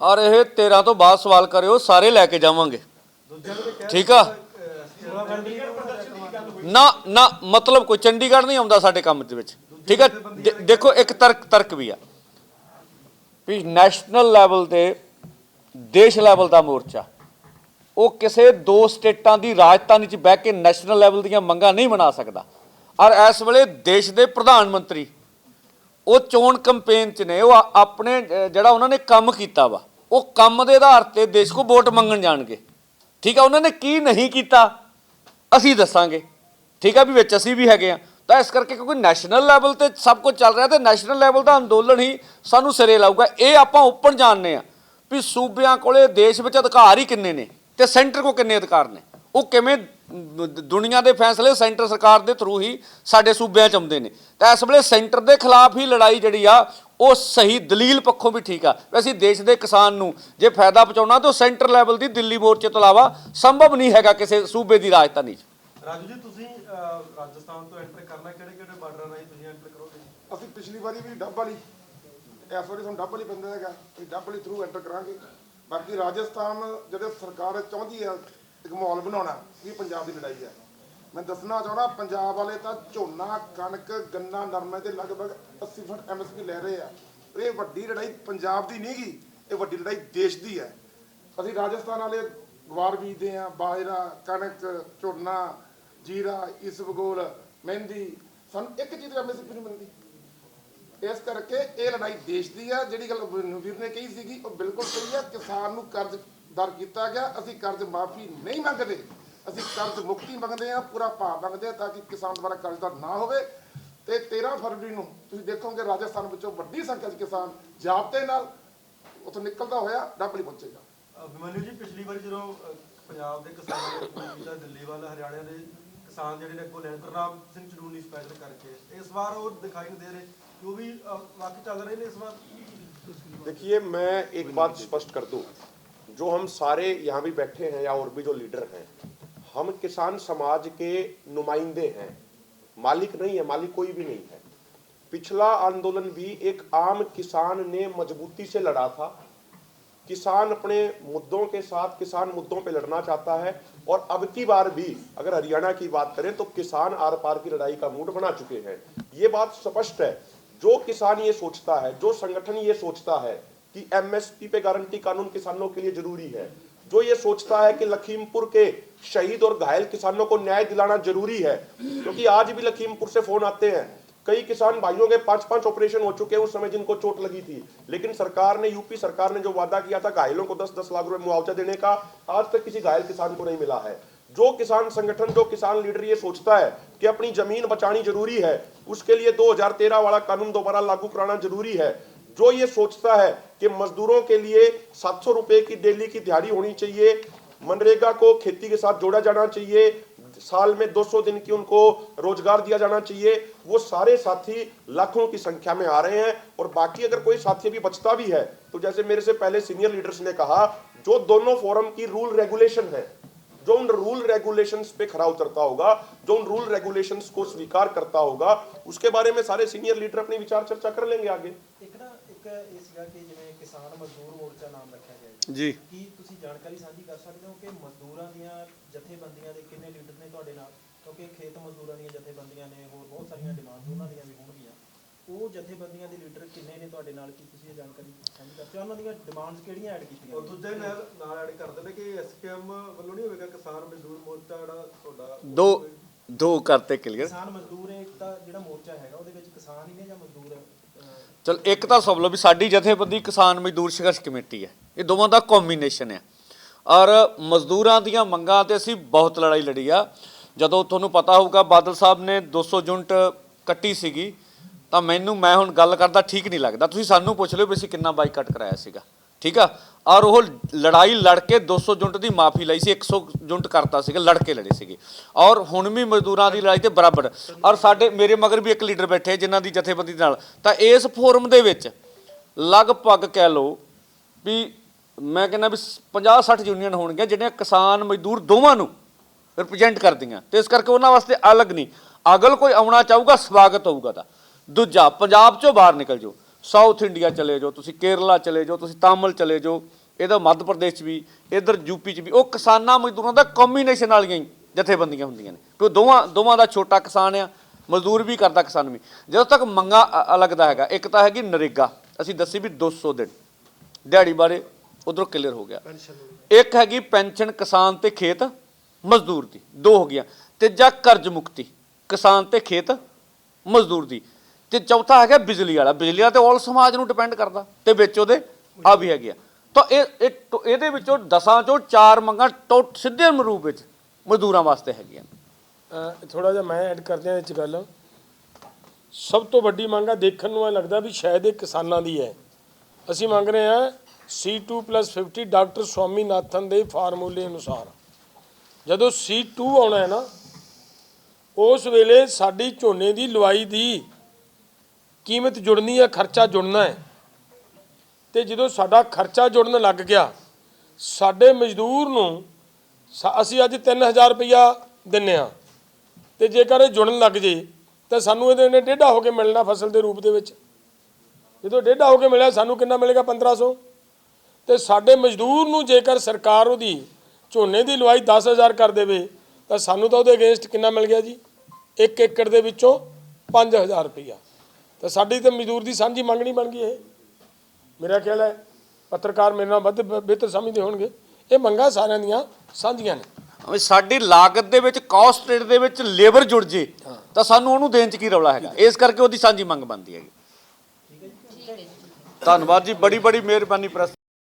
ਔਰ ਇਹ 13 ਤੋਂ ਬਾਅਦ ਸਵਾਲ ਕਰਿਓ, ਸਾਰੇ ਲੈ ਕੇ ਜਾਵਾਂਗੇ। ਠੀਕ ਆ? ਨਾ ਨਾ, ਮਤਲਬ ਕੋਈ ਚੰਡੀਗੜ੍ਹ ਨਹੀਂ ਆਉਂਦਾ ਸਾਡੇ ਕੰਮ ਦੇ ਵਿੱਚ। ਠੀਕ ਆ? ਦੇ- ਦੇਖੋ, ਇੱਕ ਤਰਕ ਤਰਕ ਵੀ ਆ। ਵੀ ਨੈਸ਼ਨਲ ਲੈਵਲ ਤੇ, ਦੇਸ਼ ਲੈਵਲ ਦਾ ਮੋਰਚਾ। ਉਹ ਕਿਸੇ ਦੋ ਸਟੇਟਾਂ ਦੀ ਰਾਜਧਾਨੀ 'ਚ ਬਹਿ ਕੇ ਨੈਸ਼ਨਲ ਲੈਵਲ ਦੀਆਂ ਮੰਗਾਂ ਨਹੀਂ ਬਣਾ ਸਕਦਾ। ਔਰ ਇਸ ਵੇਲੇ ਦੇਸ਼ ਦੇ ਪ੍ਰਧਾਨ ਮੰਤਰੀ ਉਹ ਚੋਣ ਕੈਂਪੇਨ 'ਚ ਨੇ, ਉਹ ਆਪਣੇ ਜਿਹੜਾ ਉਹਨਾਂ ਨੇ ਕੰਮ ਕੀਤਾ ਵਾ, ਉਹ ਕੰਮ ਦੇ ਆਧਾਰ ਤੇ ਦੇਸ਼ ਕੋ ਵੋਟ ਮੰਗਣ ਜਾਣਗੇ। ਠੀਕ ਆ, ਉਹਨਾਂ ਨੇ ਕੀ ਨਹੀਂ ਕੀਤਾ, ਅਸੀਂ ਦੱਸਾਂਗੇ। ਠੀਕ ਆ ਵੀ ਵਿੱਚ ਅਸੀਂ ਵੀ ਹੈਗੇ ਆ। ਤਾਂ ਇਸ ਕਰਕੇ ਕਿਉਂਕਿ ਨੈਸ਼ਨਲ ਲੈਵਲ ਤੇ ਸਭ ਕੁਝ ਚੱਲ ਰਿਹਾ ਤੇ ਨੈਸ਼ਨਲ ਲੈਵਲ ਦਾ ਅੰਦੋਲਨ ਹੀ ਸਾਨੂੰ ਸਿਰੇ ਲਾਊਗਾ। ਇਹ ਆਪਾਂ ਓਪਨ ਜਾਣਦੇ ਆ ਵੀ ਸੂਬਿਆਂ ਕੋਲੇ ਦੇਸ਼ ਵਿੱਚ ਅਧਿਕਾਰ ਹੀ ਕਿੰਨੇ ਨੇ ਤੇ ਸੈਂਟਰ ਕੋ ਕਿੰਨੇ ਅਧਿਕਾਰ ਨੇ, ਉਹ ਕਿਵੇਂ ਦੁਨੀਆ ਦੇ ਫੈਸਲੇ ਸੈਂਟਰ ਸਰਕਾਰ ਦੇ ਥਰੂ ਹੀ ਸਾਡੇ ਸੂਬਿਆਂ ਚ ਆਉਂਦੇ ਨੇ। ਤਾਂ ਇਸ ਵੇਲੇ ਸੈਂਟਰ ਦੇ ਖਿਲਾਫ ਹੀ ਲੜਾਈ ਜਿਹੜੀ ਆ ਉਹ ਸਹੀ ਦਲੀਲ ਪੱਖੋਂ ਵੀ ਠੀਕ ਆ। ਵੀ ਅਸੀਂ ਦੇਸ਼ ਦੇ ਕਿਸਾਨ ਨੂੰ ਜੇ ਫਾਇਦਾ ਪਹੁੰਚਾਉਣਾ ਤਾਂ ਸੈਂਟਰ ਲੈਵਲ ਦੀ ਦਿੱਲੀ ਮੋਰਚੇ ਤੋਂ ਇਲਾਵਾ ਸੰਭਵ ਨਹੀਂ ਹੈਗਾ ਕਿਸੇ ਸੂਬੇ ਦੀ ਰਾਜਧਾਨੀ 'ਚ। ਰਾਜੂ ਜੀ ਤੁਸੀਂ ਰਾਜਸਥਾਨ ਤੋਂ ਐਂਟਰ ਕਰਨਾ ਕਿਹੜੇ ਕਿਹੜੇ ਬਾਰਡਰਾਂ ਰਾਹੀਂ ਤੁਸੀਂ ਐਂਟਰ ਕਰੋਗੇ? ਅਸੀਂ ਪਿਛਲੀ ਵਾਰੀ ਵੀ ਡੱਬ ਵਾਲੀ ਇਸ ਵਾਰੀ ਸਾਨੂੰ ਡੱਬ ਵਾਲੀ ਪੈਂਦਾ ਹੈਗਾ ਅਸੀਂ ਡੱਬ ਵਾਲੀ ਥਰੂ ਐਂਟਰ ਕਰਾਂਗੇ। ਬਾਕੀ ਰਾਜਸਥਾਨ ਜਿਹੜੇ ਸਰਕਾਰ ਚਾਹੁੰਦੀ ਹੈ ਇੱਕ ਮਾਹੌਲ ਬਣਾਉਣਾ ਵੀ ਪੰਜਾਬ ਦੀ ਲੜਾਈ ਹੈ। ਮੈਂ ਦੱਸਣਾ ਚਾਹਣਾ ਪੰਜਾਬ ਵਾਲੇ ਤਾਂ ਝੋਨਾ, ਕਣਕ, ਗੰਨਾ, ਨਰਮੇ ਦੇ ਲਗਭਗ 80 ਫੁੱਟ ਐਮਐਸਪੀ ਲੈ ਰਹੇ ਆ। ਇਹ ਵੱਡੀ ਲੜਾਈ ਪੰਜਾਬ ਦੀ ਨਹੀਂ ਇਹ ਵੱਡੀ ਲੜਾਈ ਦੇਸ਼ ਦੀ ਹੈ। ਅਸੀਂ ਰਾਜਸਥਾਨ ਵਾਲੇ ਗਵਾਰ ਬੀਜਦੇ ਆ ਬਾਜਰਾ, ਕਣਕ, ਝੋਨਾ, ਜੀਰਾ ਇਸਬਗੋਲ ਮਹਿੰਦੀ, ਸਾਨੂੰ ਇੱਕ ਚੀਜ਼ ਐਮਐਸਪੀ ਨਹੀਂ ਮਿਲਦੀ। ਇਸ ਕਰਕੇ ਇਹ ਲੜਾਈ ਦੇਸ਼ ਦੀ ਆ, ਜਿਹੜੀ ਗੱਲ ਵੀਰ ਨੇ ਕਹੀ ਸੀਗੀ, ਉਹ ਬਿਲਕੁਲ ਸਹੀ ਆ, ਕਿਸਾਨ ਨੂੰ ਕਰਜ਼ ਕਰਜ਼ਦਾਰ ਕੀਤਾ ਗਿਆ ਅਸੀਂ ਕਰਜ਼ ਮਾਫੀ ਨਹੀਂ ਮੰਗਦੇ ਅਸੀਂ ਕਰਜ਼ ਮੁਕਤੀ ਮੰਗਦੇ ਆ ਪੂਰਾ ਭਾਅ ਮੰਗਦੇ ਆ ਤਾਂ ਕਿ ਕਿਸਾਨ ਦੁਆਰਾ ਕਰਜ਼ਦਾਰ ਨਾ ਹੋਵੇ ਤੇ 13 ਫਰਵਰੀ ਨੂੰ ਤੁਸੀਂ ਦੇਖੋਗੇ ਰਾਜਸਥਾਨ ਵਿੱਚੋਂ ਵੱਡੀ ਸੰਖਿਆ 'ਚ ਕਿਸਾਨ ਜਾਬਤੇ ਨਾਲ ਉੱਥੋਂ ਨਿਕਲਦਾ ਹੋਇਆ ਡੱਬਲੀ ਪਹੁੰਚੇਗਾ ਅਭਿਮਨਿਊ ਜੀ ਪਿਛਲੀ ਵਾਰੀ ਜਦੋਂ ਅ, ਪੰਜਾਬ ਦੇ ਕਿਸਾਨਾਂ ਨੇ ਕੋਈ ਕੀਤਾ ਦਿੱਲੀ ਵੱਲ ਹਰਿਆਣਾ ਦੇ ਕਿਸਾਨ ਜਿਹੜੇ ਨੇ ਅੱਗੋਂ ਲੈਣ ਗੁਰਨਾਮ ਸਿੰਘ ਚੜੂਨੀ ਸਪੈਸ਼ਲ ਕਰਕੇ ਇਸ ਵਾਰ ਉਹ ਦਿਖਾਈ ਨਹੀਂ ਦੇ ਰਹੇ ਕਿ ਉਹ ਵੀ ਅ, ਵਾਕਈ ਚੱਲ ਰਹੇ ਨੇ ਇਸ ਵਾਰ देखिए मैं एक बात स्पष्ट कर दूं जो हम सारे यहाँ भी बैठे हैं या और भी जो लीडर हैं, हम किसान समाज के नुमाइंदे हैं। मालिक नहीं है, मालिक कोई भी नहीं है। पिछला आंदोलन भी एक आम किसान ने मजबूती से लड़ा था। किसान अपने मुद्दों के साथ किसान मुद्दों पे लड़ना चाहता है और अब की बार भी अगर हरियाणा की बात करें तो किसान आर पार की लड़ाई का मूड बना चुके हैं। ये बात स्पष्ट है। जो किसान ये सोचता है, जो संगठन ये सोचता है कि एमएसपी पे गारंटी कानून किसानों के लिए ज़रूरी है। जो ये सोचता है कि लखीमपुर के शहीद और घायल किसानों को न्याय दिलाना ज़रूरी है, क्योंकि आज भी लखीमपुर से फ़ोन आते हैं। कई किसान भाइयों के पाँच पाँच ऑपरेशन हो चुके हैं, उस समय जिनको चोट लगी थी। लेकिन सरकार ने, यूपी सरकार ने जो वादा किया था घायलों को दस दस लाख रुपए मुआवजा देने का, आज तक किसी घायल किसान को नहीं मिला है। जो किसान संगठन, जो किसान लीडर ये सोचता है कि अपनी ज़मीन बचानी ज़रूरी है, उसके लिए 2013 वाला कानून दोबारा लागू कराना ज़रूरी है। जो ये सोचता है कि मजदूरों के लिए सात सौ रुपए की डेली की दिहाड़ी होनी चाहिए, मनरेगा को खेती के साथ जोड़ा जाना चाहिए, साल में 200 दिन की उनको रोज़गार दिया जाना चाहिए, वो सारे साथी लाखों की संख्या में आ रहे हैं और बाकी अगर कोई साथी भी बचता भी है तो जैसे मेरे से पहले सीनियर लीडर्स ने कहा, जो दोनों फोरम की रूल रेगुलेशन है, जो उन रूल रेगुलेशन पे खरा उतरता होगा, जो उन रूल रेगुलेशन को स्वीकार करता होगा, उसके बारे में सारे सीनियर लीडर अपनी विचार चर्चा कर लेंगे आगे। ਇਹ ਸੀਗਾ ਕਿ ਜਿਵੇਂ ਕਿਸਾਨ ਮਜ਼ਦੂਰ ਮੋਰਚਾ ਨਾਮ ਰੱਖਿਆ ਗਿਆ ਜੀ। ਕੀ ਤੁਸੀਂ ਜਾਣਕਾਰੀ ਸਾਂਝੀ ਕਰ ਸਕਦੇ ਹੋ ਕਿ ਮਜ਼ਦੂਰਾਂ ਦੀਆਂ ਜਥੇਬੰਦੀਆਂ ਦੇ ਕਿੰਨੇ ਲੀਡਰ ਨੇ ਤੁਹਾਡੇ ਨਾਲ? ਕਿਉਂਕਿ ਖੇਤ ਮਜ਼ਦੂਰਾਂ ਦੀਆਂ ਜਥੇਬੰਦੀਆਂ ਨੇ ਹੋਰ ਬਹੁਤ ਸਾਰੀਆਂ ਡਿਮਾਂਡਸ ਉਹਨਾਂ ਦੀਆਂ ਵੀ ਹੋਣਗੀਆਂ। ਉਹ ਜਥੇਬੰਦੀਆਂ ਦੇ ਲੀਡਰ ਕਿੰਨੇ ਨੇ ਤੁਹਾਡੇ ਨਾਲ? ਕੀ ਤੁਸੀਂ ਇਹ ਜਾਣਕਾਰੀ ਸਾਂਝੀ ਕਰ ਸਕਦੇ ਹੋ? ਉਹਨਾਂ ਦੀਆਂ ਡਿਮਾਂਡਸ ਕਿਹੜੀਆਂ ਐਡ ਕੀਤੀਆਂ ਨੇ? ਦੂਜੇ ਨਾਲ ਨਾਲ ਐਡ ਕਰ ਦਿੰਦੇ ਕਿ ਐਸਕੇਐਮ ਵੱਲੋਂ ਨਹੀਂ ਹੋਵੇਗਾ ਕਿਸਾਨ ਮਜ਼ਦੂਰ ਮੋਰਚਾ ਜਿਹੜਾ ਤੁਹਾਡਾ? ਦੋ ਦੋ ਕਰਤੇ ਕਲੀਅਰ ਕਿਸਾਨ ਮਜ਼ਦੂਰ ਏਕਤਾ ਜਿਹੜਾ ਮੋਰਚਾ ਹੈਗਾ ਉਹਦੇ ਵਿੱਚ ਕਿਸਾਨ ਹੀ ਨੇ ਜਾਂ ਮਜ਼ਦੂਰ? ਚਲ ਇੱਕ ਤਾਂ ਸਭ ਲੋ ਵੀ ਸਾਡੀ ਜਥੇਬੰਦੀ ਕਿਸਾਨ ਮਜ਼ਦੂਰ ਸੰਘਰਸ਼ ਕਮੇਟੀ ਹੈ। ਇਹ ਦੋਵਾਂ ਦਾ ਕੰਬੀਨੇਸ਼ਨ ਹੈ। ਔਰ ਮਜ਼ਦੂਰਾਂ ਦੀਆਂ ਮੰਗਾਂ ਤੇ ਅਸੀਂ ਬਹੁਤ ਲੜਾਈ ਲੜੀ ਆ। ਜਦੋਂ ਤੁਹਾਨੂੰ ਪਤਾ ਹੋਊਗਾ ਬਾਦਲ ਸਾਹਿਬ ਨੇ 200 ਯੂਨਿਟ ਕੱਟੀ ਸੀਗੀ, ਤਾਂ ਮੈਨੂੰ, ਮੈਂ ਹੁਣ ਗੱਲ ਕਰਦਾ ਠੀਕ ਨਹੀਂ ਲੱਗਦਾ। ਤੁਸੀਂ ਸਾਨੂੰ ਪੁੱਛ ਲਿਓ ਵੀ ਅਸੀਂ ਕਿੰਨਾ ਬਾਈਕਾਟ ਕਰਾਇਆ ਸੀਗਾ। ਠੀਕ ਆ? ਔਰ ਉਹ ਲੜਾਈ ਲੜ ਕੇ 200 ਯੂਨਿਟ ਦੀ ਮਾਫੀ ਲਈ ਸੀ 100 ਯੂਨਿਟ ਕਰਤਾ ਸੀਗਾ ਲੜ ਕੇ ਲੜੇ ਸੀਗੇ। ਔਰ ਹੁਣ ਵੀ ਮਜ਼ਦੂਰਾਂ ਦੀ ਲੜਾਈ ਤੇ ਬਰਾਬਰ। ਔਰ ਸਾਡੇ, ਮੇਰੇ ਮਗਰ ਵੀ ਇੱਕ ਲੀਡਰ ਬੈਠੇ ਜਿਨ੍ਹਾਂ ਦੀ ਜਥੇਬੰਦੀ ਨਾਲ। ਤਾਂ ਇਸ ਫੋਰਮ ਦੇ ਵਿੱਚ ਲਗਭਗ ਕਹਿ ਲਓ ਵੀ ਮੈਂ ਕਹਿੰਦਾ ਵੀ 50 60 ਯੂਨੀਅਨ ਹੋਣਗੀਆਂ ਜਿਹੜੀਆਂ ਕਿਸਾਨ ਮਜ਼ਦੂਰ ਦੋਵਾਂ ਨੂੰ ਰਿਪਰੈਜ਼ੈਂਟ ਕਰਦੀਆਂ। ਤੇ ਇਸ ਕਰਕੇ ਉਹਨਾਂ ਵਾਸਤੇ ਅਲੱਗ ਨਹੀਂ। ਅਗਲ ਕੋਈ ਆਉਣਾ ਚਾਹੂਗਾ, ਸਵਾਗਤ ਹੋਊਗਾ ਤਾਂ। ਦੂਜਾ, ਪੰਜਾਬ ਚੋਂ ਬਾਹਰ ਨਿਕਲ ਜਾਓ। ਸਾਊਥ ਇੰਡੀਆ ਚਲੇ ਜਾਓ, ਤੁਸੀਂ ਕੇਰਲਾ ਚਲੇ ਜਾਓ, ਤੁਸੀਂ ਤਾਮਿਲ ਚਲੇ ਜਾਓ, ਇਹਦਾ ਮੱਧ ਪ੍ਰਦੇਸ਼ 'ਚ ਵੀ, ਇਧਰ ਯੂਪੀ 'ਚ ਵੀ, ਉਹ ਕਿਸਾਨਾਂ, ਮਜ਼ਦੂਰਾਂ ਦਾ ਕੰਬੀਨੇਸ਼ਨ ਵਾਲੀਆਂ ਹੀ ਜਥੇਬੰਦੀਆਂ ਹੁੰਦੀਆਂ ਨੇ ਕਿ ਉਹ ਦੋਵਾਂ ਦੋਵਾਂ ਦਾ ਛੋਟਾ ਕਿਸਾਨ ਆ, ਮਜ਼ਦੂਰ ਵੀ ਕਰਦਾ ਕਿਸਾਨ ਵੀ। ਜਦੋਂ ਤੱਕ ਮੰਗਾ ਅ- ਅਲੱਗ ਦਾ ਹੈਗਾ, ਇੱਕ ਤਾਂ ਹੈਗੀ ਨਰੇਗਾ, ਅਸੀਂ ਦੱਸੀ ਵੀ 200 ਦਿਨ, ਦਿਹਾੜੀ ਬਾਰੇ ਉਧਰੋਂ ਕਲੀਅਰ ਹੋ ਗਿਆ। ਇੱਕ ਹੈਗੀ ਪੈਨਸ਼ਨ ਕਿਸਾਨ ਤੇ ਖੇਤ, ਮਜ਼ਦੂਰ ਦੀ, ਦੋ ਹੋ ਗਈਆਂ। ਤੀਜਾ ਕਰਜ਼ ਮੁਕਤੀ, ਕਿਸਾਨ ਤੇ ਖੇਤ, ਮਜ਼ਦੂਰ ਦੀ। ਤੇ ਚੌਥਾ ਹੈਗਾ ਬਿਜਲੀ ਵਾਲਾ। ਬਿਜਲੀ ਵਾਲਾ ਤੇ ਆਲ ਸਮਾਜ ਨੂੰ ਡਿਪੈਂਡ ਕਰਦਾ, ਤੇ ਵਿੱਚ ਉਹਦੇ ਆ ਵੀ ਹੈਗੇ ਆ। ਤਾਂ ਇਹ ਇਹ ਟੋ- ਇਹਦੇ ਵਿੱਚੋਂ ਦਸਾਂ ਚੋਂ ਚਾਰ ਮੰਗਾਂ ਟੋ, ਸਿੱਧੇ ਰੂਪ ਵਿੱਚ ਮਜ਼ਦੂਰਾਂ ਵਾਸਤੇ ਹੈਗੀਆਂ ਥੋੜਾ ਜਿਹਾ ਮੈਂ ਐਡ ਕਰਦੇ ਹਾਂ ਇਹ 'ਚ ਗੱਲ। ਸਭ ਤੋਂ ਵੱਡੀ ਮੰਗ ਆ, ਦੇਖਣ ਨੂੰ ਇਹ ਲੱਗਦਾ ਵੀ ਸ਼ਾਇਦ ਇਹ ਕਿਸਾਨਾਂ ਦੀ ਹੈ। ਅਸੀਂ ਮੰਗ ਰਹੇ ਹਾਂ C2+50 ਡਾਕਟਰ ਸਵਾਮੀਨਾਥਨ ਦੇ ਫਾਰਮੂਲੇ ਅਨੁਸਾਰ। ਜਦੋਂ C2 ਆਉਣਾ ਹੈ ਨਾ, ਉਸ ਵੇਲੇ ਸਾਡੀ ਝੋਨੇ ਦੀ ਲਵਾਈ ਦੀ ਕੀਮਤ ਜੁੜਨੀ ਹੈ ਖਰਚਾ ਜੁੜਨਾ ਹੈ। ਤੇ ਜਦੋਂ ਸਾਡਾ ਖਰਚਾ ਜੁੜਨ ਲੱਗ ਗਿਆ, ਸਾਡੇ ਮਜ਼ਦੂਰ ਨੂੰ ਸਾ- ਅਸੀਂ ਅੱਜ 3000 ਰੁਪਇਆ ਦਿੰਨੇ ਆ। ਤੇ ਜੇਕਰ ਇਹ ਜੁੜਨ ਲੱਗ ਜੇ, ਤਾਂ ਸਾਨੂੰ ਇਹਦੇ ਨੇ ਡੇਢਾ ਹੋ ਕੇ ਮਿਲਣਾ ਫਸਲ ਦੇ ਰੂਪ ਦੇ ਵਿੱਚ। ਜਦੋਂ ਡੇਢਾ ਹੋ ਕੇ ਮਿਲਿਆ, ਸਾਨੂੰ ਕਿੰਨਾ ਮਿਲੇਗਾ? 1500 ਤੇ ਸਾਡੇ ਮਜ਼ਦੂਰ ਨੂੰ ਜੇਕਰ ਸਰਕਾਰ ਉਹਦੀ ਝੋਨੇ ਦੀ ਲਵਾਈ 10000 ਕਰ ਦੇਵੇ, ਤਾਂ ਸਾਨੂੰ ਤਾਂ ਉਹਦੇ ਅਗੇਂਸਟ ਕਿੰਨਾ ਮਿਲ ਗਿਆ ਜੀ? 1 ਏਕੜ ਦੇ ਵਿੱਚੋਂ 5000 ਰੁਪਇਆ ਤਾਂ ਸਾਡੀ ਤਾਂ ਮਜ਼ਦੂਰ ਦੀ ਸਾਂਝੀ ਮੰਗਣੀ ਬਣ ਗਈ ਇਹ। ਮੇਰਾ ਖਿਆਲ ਹੈ ਪੱਤਰਕਾਰ ਮੇਰੇ ਨਾਲ ਵੱਧ ਬਿਹਤਰ ਸਮਝਦੇ ਹੋਣਗੇ। ਇਹ ਮੰਗਾਂ ਸਾਰਿਆਂ ਦੀਆਂ ਸਾਂਝੀਆਂ ਨੇ। ਵੀ ਸਾਡੀ ਲਾਗਤ ਦੇ ਵਿੱਚ ਕਾਸਟ ਰੇਟ ਦੇ ਵਿੱਚ ਲੇਬਰ ਜੁੜ ਜੇ ਤਾਂ ਸਾਨੂੰ ਉਹਨੂੰ ਦੇਣ 'ਚ ਕੀ ਰੌਲਾ ਹੈਗਾ? ਇਸ ਕਰਕੇ ਉਹਦੀ ਸਾਂਝੀ ਮੰਗ ਬਣਦੀ ਹੈਗੀ। ਧੰਨਵਾਦ ਜੀ ਬੜੀ ਬੜੀ ਮਿਹਰਬਾਨੀ ਪ੍ਰੈਸ